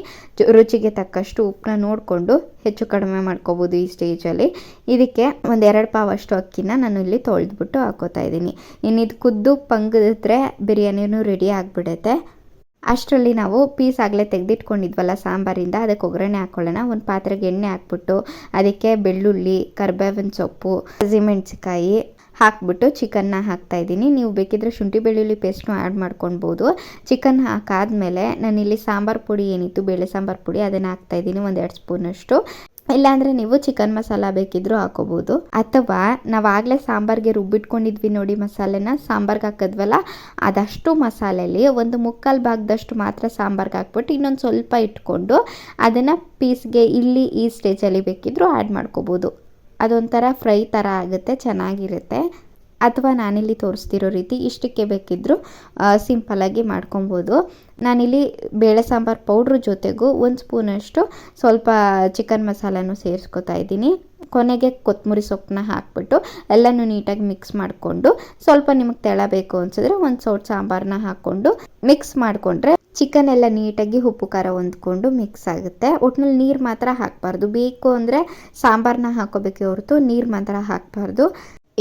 ರುಚಿಗೆ ತಕ್ಕಷ್ಟು ಉಪ್ಪನ್ನ ನೋಡಿಕೊಂಡು ಹೆಚ್ಚು ಕಡಿಮೆ ಮಾಡ್ಕೋಬೋದು ಈ ಸ್ಟೇಜಲ್ಲಿ ಇದಕ್ಕೆ ಒಂದು ಎರಡು ಪಾವ್ ಅಷ್ಟು ಅಕ್ಕಿನ ನಾನು ಇಲ್ಲಿ ತೊಳೆದ್ಬಿಟ್ಟು ಹಾಕೋತಾ ಇದ್ದೀನಿ. ಇನ್ನು ಇದು ಕುದ್ದು ಪಂಗಿದ್ರೆ ಬಿರಿಯಾನಿನೂ ರೆಡಿ ಆಗಿಬಿಡುತ್ತೆ. ಅಷ್ಟರಲ್ಲಿ ನಾವು ಪೀಸ್ ಆಗಲೇ ತೆಗೆದಿಟ್ಕೊಂಡಿದ್ವಲ್ಲ ಸಾಂಬಾರಿಂದ, ಅದಕ್ಕೆ ಒಗ್ಗರಣೆ ಹಾಕ್ಕೊಳ್ಳೋಣ ಒಂದು ಪಾತ್ರೆಗೆ ಎಣ್ಣೆ ಹಾಕ್ಬಿಟ್ಟು, ಅದಕ್ಕೆ ಬೆಳ್ಳುಳ್ಳಿ, ಕರ್ಬೇವಿನ ಸೊಪ್ಪು ಹಸಿಮೆಣಸಿಕಾಯಿ ಹಾಕ್ಬಿಟ್ಟು ಚಿಕನ್ನ ಹಾಕ್ತಾ ಇದ್ದೀನಿ. ನೀವು ಬೇಕಿದ್ರೆ ಶುಂಠಿ ಬೆಳ್ಳುಳ್ಳಿ ಪೇಸ್ಟ್ನು ಆ್ಯಡ್ ಮಾಡ್ಕೊಳ್ಬೋದು. ಚಿಕನ್ ಹಾಕಾದಮೇಲೆ ನಾನಿಲ್ಲಿ ಸಾಂಬಾರು ಪುಡಿ ಏನಿತ್ತು, ಬೇಳೆ ಸಾಂಬಾರು ಪುಡಿ ಅದನ್ನು ಹಾಕ್ತಾ ಇದ್ದೀನಿ, ಒಂದು ಎರಡು ಸ್ಪೂನಷ್ಟು. ಇಲ್ಲಾಂದರೆ ನೀವು ಚಿಕನ್ ಮಸಾಲ ಬೇಕಿದ್ರೂ ಹಾಕೋಬೋದು. ಅಥವಾ ನಾವು ಆಗಲೇ ಸಾಂಬಾರ್ಗೆ ರುಬ್ಬಿಟ್ಕೊಂಡಿದ್ವಿ ನೋಡಿ ಮಸಾಲೆನ, ಸಾಂಬಾರ್ಗೆ ಹಾಕಿದ್ವಲ್ಲ, ಅದಷ್ಟು ಮಸಾಲೆಯಲ್ಲಿ ಒಂದು ಮುಕ್ಕಾಲು ಭಾಗದಷ್ಟು ಮಾತ್ರ ಸಾಂಬಾರ್ಗೆ ಹಾಕ್ಬಿಟ್ಟು ಇನ್ನೊಂದು ಸ್ವಲ್ಪ ಇಟ್ಕೊಂಡು ಅದನ್ನು ಪೀಸ್ಗೆ ಇಲ್ಲಿ ಈ ಸ್ಟೇಜಲ್ಲಿ ಬೇಕಿದ್ರೂ ಆ್ಯಡ್ ಮಾಡ್ಕೋಬೋದು. ಅದೊಂಥರ ಫ್ರೈ ಥರ ಆಗುತ್ತೆ, ಚೆನ್ನಾಗಿರುತ್ತೆ. ಅಥವಾ ನಾನಿಲ್ಲಿ ತೋರಿಸ್ತಿರೋ ರೀತಿ ಇಷ್ಟಕ್ಕೆ ಬೇಕಿದ್ದರೂ ಸಿಂಪಲಾಗಿ ಮಾಡ್ಕೊಬೋದು. ನಾನಿಲ್ಲಿ ಬೇಳೆ ಸಾಂಬಾರು ಪೌಡ್ರ್ ಜೊತೆಗೂ ಒಂದು ಸ್ಪೂನಷ್ಟು ಸ್ವಲ್ಪ ಚಿಕನ್ ಮಸಾಲನೂ ಸೇರಿಸ್ಕೊತಾ ಇದ್ದೀನಿ. ಕೊನೆಗೆ ಕೊತ್ತಂಬರಿ ಸೊಪ್ಪನ್ನ ಹಾಕ್ಬಿಟ್ಟು ಎಲ್ಲನೂ ನೀಟಾಗಿ ಮಿಕ್ಸ್ ಮಾಡಿಕೊಂಡು, ಸ್ವಲ್ಪ ನಿಮಗೆ ತೆಳ ಬೇಕು ಅನ್ಸಿದ್ರೆ ಒಂದು ಸೌಟ್ ಸಾಂಬಾರನ್ನ ಹಾಕ್ಕೊಂಡು ಮಿಕ್ಸ್ ಮಾಡಿಕೊಂಡ್ರೆ ಚಿಕನ್ ಎಲ್ಲ ನೀಟಾಗಿ ಉಪ್ಪು, ಖಾರ ಹೊಂದ್ಕೊಂಡು ಮಿಕ್ಸ್ ಆಗುತ್ತೆ. ಒಟ್ನಲ್ಲಿ ನೀರು ಮಾತ್ರ ಹಾಕಬಾರ್ದು. ಬೇಕು ಅಂದರೆ ಸಾಂಬಾರನ್ನ ಹಾಕೋಬೇಕೆ ಹೊರತು ನೀರು ಮಾತ್ರ ಹಾಕಬಾರ್ದು.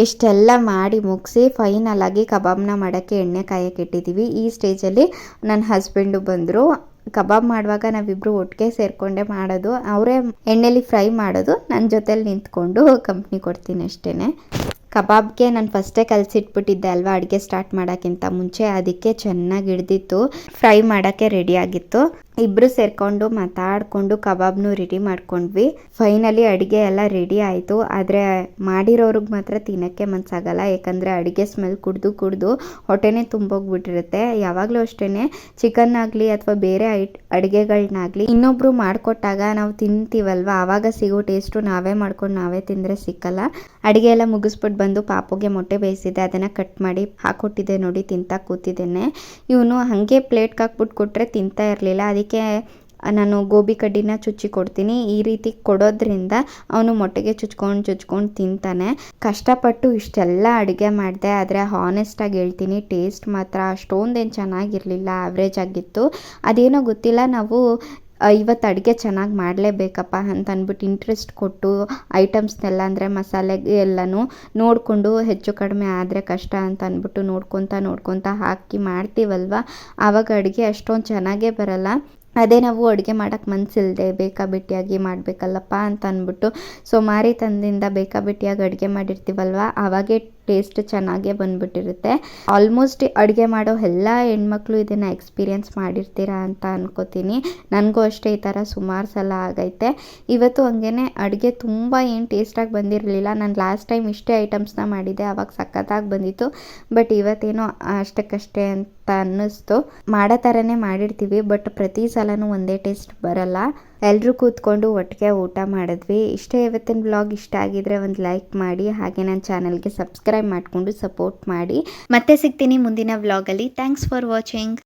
ಇಷ್ಟೆಲ್ಲ ಮಾಡಿ ಮುಗಿಸಿ ಫೈನಲ್ ಕಬಾಬ್ನ ಮಾಡೋಕ್ಕೆ ಎಣ್ಣೆ ಕಾಯಕ್ಕೆ ಇಟ್ಟಿದ್ದೀವಿ ಈ ಸ್ಟೇಜಲ್ಲಿ ನನ್ನ ಹಸ್ಬೆಂಡು ಬಂದರು. ಕಬಾಬ್ ಮಾಡುವಾಗ ನಾವಿಬ್ಬರು ಒಟ್ಟಿಗೆ ಸೇರಿಕೊಂಡೆ ಮಾಡೋದು. ಅವರೇ ಎಣ್ಣೆಲಿ ಫ್ರೈ ಮಾಡೋದು. ನನ್ನ ಜೊತೆಲಿ ನಿಂತ್ಕೊಂಡು ಕಂಪ್ನಿ ಕೊಡ್ತೀನಿ ಅಷ್ಟೇನೆ. ಕಬಾಬ್ಗೆ ನಾನು ಫಸ್ಟೇ ಕಲಸಿಟ್ಬಿಟ್ಟಿದ್ದೆ ಅಲ್ವಾ ಅಡುಗೆ ಸ್ಟಾರ್ಟ್ ಮಾಡೋಕ್ಕಿಂತ ಮುಂಚೆ, ಅದಕ್ಕೆ ಚೆನ್ನಾಗಿ ಹಿಡ್ದಿತ್ತು. ಫ್ರೈ ಮಾಡೋಕ್ಕೆ ರೆಡಿ ಆಗಿತ್ತು. ಇಬ್ಬರು ಸೇರಿಕೊಂಡು ಮಾತಾಡಿಕೊಂಡು ಕಬಾಬ್ನು ರೆಡಿ ಮಾಡ್ಕೊಂಡ್ವಿ. ಫೈನಲಿ ಅಡುಗೆ ಎಲ್ಲ ರೆಡಿ ಆಯಿತು. ಆದರೆ ಮಾಡಿರೋರಿಗೆ ಮಾತ್ರ ತಿನ್ನೋಕ್ಕೆ ಮನಸ್ಸಾಗಲ್ಲ ಯಾಕಂದರೆ ಅಡುಗೆ ಸ್ಮೆಲ್ ಕುಡ್ದು ಕುಡಿದು ಹೊಟ್ಟೆನೇ ತುಂಬೋಗ್ಬಿಟ್ಟಿರುತ್ತೆ. ಯಾವಾಗಲೂ ಅಷ್ಟೇ ಚಿಕನ್ ಆಗಲಿ ಅಥವಾ ಬೇರೆ ಐಟ್ ಅಡುಗೆಗಳನ್ನಾಗಲಿ ಇನ್ನೊಬ್ರು ಮಾಡಿಕೊಟ್ಟಾಗ ನಾವು ತಿಂತೀವಲ್ವ? ಆವಾಗ ಸಿಗೋ ಟೇಸ್ಟು ನಾವೇ ಮಾಡ್ಕೊಂಡು ನಾವೇ ತಿಂದರೆ ಸಿಕ್ಕಲ್ಲ. ಅಡುಗೆ ಎಲ್ಲ ಮುಗಿಸ್ಬಿಟ್ಟು ಬಂದು ಪಾಪುಗೆ ಮೊಟ್ಟೆ ಬೇಯಿಸಿದೆ, ಅದನ್ನು ಕಟ್ ಮಾಡಿ ಹಾಕೊಟ್ಟಿದ್ದೆ ನೋಡಿ, ತಿಂತಾ ಕೂತಿದ್ದೇನೆ. ಇವನು ಹಾಗೆ ಪ್ಲೇಟ್ಗೆ ಹಾಕ್ಬಿಟ್ಟು ಕೊಟ್ಟರೆ ತಿಂತಾ ಇರಲಿಲ್ಲ. ಅದಕ್ಕೆ ನಾನು ಗೋಬಿ ಕಡ್ಡಿನ ಚುಚ್ಚಿ ಕೊಡ್ತೀನಿ. ಈ ರೀತಿ ಕೊಡೋದ್ರಿಂದ ಅವನು ಮೊಟ್ಟೆಗೆ ಚುಚ್ಕೊಂಡು ಚುಚ್ಕೊಂಡು ತಿಂತಾನೆ. ಕಷ್ಟಪಟ್ಟು ಇಷ್ಟೆಲ್ಲ ಅಡುಗೆ ಮಾಡಿದೆ, ಆದರೆ ಹಾನೆಸ್ಟಾಗಿ ಹೇಳ್ತೀನಿ ಟೇಸ್ಟ್ ಮಾತ್ರ ಅಷ್ಟೊಂದೇನು ಚೆನ್ನಾಗಿರಲಿಲ್ಲ ಆವ್ರೇಜ್ ಆಗಿತ್ತು. ಅದೇನೋ ಗೊತ್ತಿಲ್ಲ, ನಾವು ಇವತ್ತು ಅಡುಗೆ ಚೆನ್ನಾಗಿ ಮಾಡಲೇಬೇಕಪ್ಪ ಅಂತ ಅಂದ್ಬಿಟ್ಟು ಇಂಟ್ರೆಸ್ಟ್ ಕೊಟ್ಟು ಐಟಮ್ಸ್ನೆಲ್ಲ ಅಂದರೆ ಮಸಾಲೆ ಎಲ್ಲನೂ ನೋಡಿಕೊಂಡು ಹೆಚ್ಚು ಕಡಿಮೆ ಆದರೆ ಕಷ್ಟ ಅಂತ ಅಂದ್ಬಿಟ್ಟು ನೋಡ್ಕೊತಾ ನೋಡ್ಕೊತ ಹಾಕಿ ಮಾಡ್ತೀವಲ್ವ? ಆವಾಗ ಅಡುಗೆ ಅಷ್ಟೊಂದು ಚೆನ್ನಾಗೇ ಬರಲ್ಲ. ಅದೇ ನಾವು ಅಡುಗೆ ಮಾಡೋಕ್ಕೆ ಮನಸ್ಸಿಲ್ಲದೆ ಬೇಕಾಬಿಟ್ಟಿಯಾಗಿ ಮಾಡಬೇಕಲ್ಲಪ್ಪ ಅಂತ ಅಂದ್ಬಿಟ್ಟು ಸೊ ಮಾರಿ ತಂದಿಂದ ಬೇಕಾಬಿಟ್ಟಿಯಾಗಿ ಅಡುಗೆ ಮಾಡಿರ್ತೀವಲ್ವ? ಆವಾಗೇ ಟೇಸ್ಟ್ ಚೆನ್ನಾಗೇ ಬಂದ್ಬಿಟ್ಟಿರುತ್ತೆ. ಆಲ್ಮೋಸ್ಟ್ ಅಡುಗೆ ಮಾಡೋ ಎಲ್ಲ ಹೆಣ್ಮಕ್ಳು ಇದನ್ನು ಎಕ್ಸ್ಪೀರಿಯೆನ್ಸ್ ಮಾಡಿರ್ತೀರಾ ಅಂತ ಅನ್ಕೋತೀನಿ. ನನಗೂ ಅಷ್ಟೇ ಈ ಥರ ಸುಮಾರು ಸಲ ಆಗೈತೆ. ಇವತ್ತು ಹಂಗೇ ಅಡುಗೆ ತುಂಬ ಏನು ಟೇಸ್ಟಾಗಿ ಬಂದಿರಲಿಲ್ಲ. ನಾನು ಲಾಸ್ಟ್ ಟೈಮ್ ಇಷ್ಟೇ ಐಟಮ್ಸ್ನ ಮಾಡಿದ್ದೆ. ಅವಾಗ ಸಖತ್ತಾಗಿ ಬಂದಿತ್ತು. ಬಟ್ ಇವತ್ತೇನೋ ಅಷ್ಟಕ್ಕಷ್ಟೇ ಅಂತ ಅನ್ನಿಸ್ತು. ಮಾಡೋ ಥರನೇ ಮಾಡಿರ್ತೀವಿ. ಬಟ್ ಪ್ರತಿ ಸಲನೂ ಒಂದೇ ಟೇಸ್ಟ್ ಬರಲ್ಲ. ಎಲ್ಲರೂ ಕೂತ್ಕೊಂಡು ಒಟ್ಟಿಗೆ ಊಟ ಮಾಡಿದ್ವಿ. ಇಷ್ಟೇ ಇವತ್ತಿನ ಬ್ಲಾಗ್ ಇಷ್ಟ ಆಗಿದ್ರೆ ಒಂದು ಲೈಕ್ ಮಾಡಿ, ಹಾಗೆ ನನ್ನ ಚಾನಲ್ಗೆ ಸಬ್ಸ್ಕ್ರೈಬ್ ಮಾಡಿಕೊಂಡು ಸಪೋರ್ಟ್ ಮಾಡಿ. ಮತ್ತೆ ಸಿಗ್ತೀನಿ ಮುಂದಿನ ವ್ಲಾಗಲ್ಲಿ ಥ್ಯಾಂಕ್ಸ್ ಫಾರ್ ವಾಚಿಂಗ್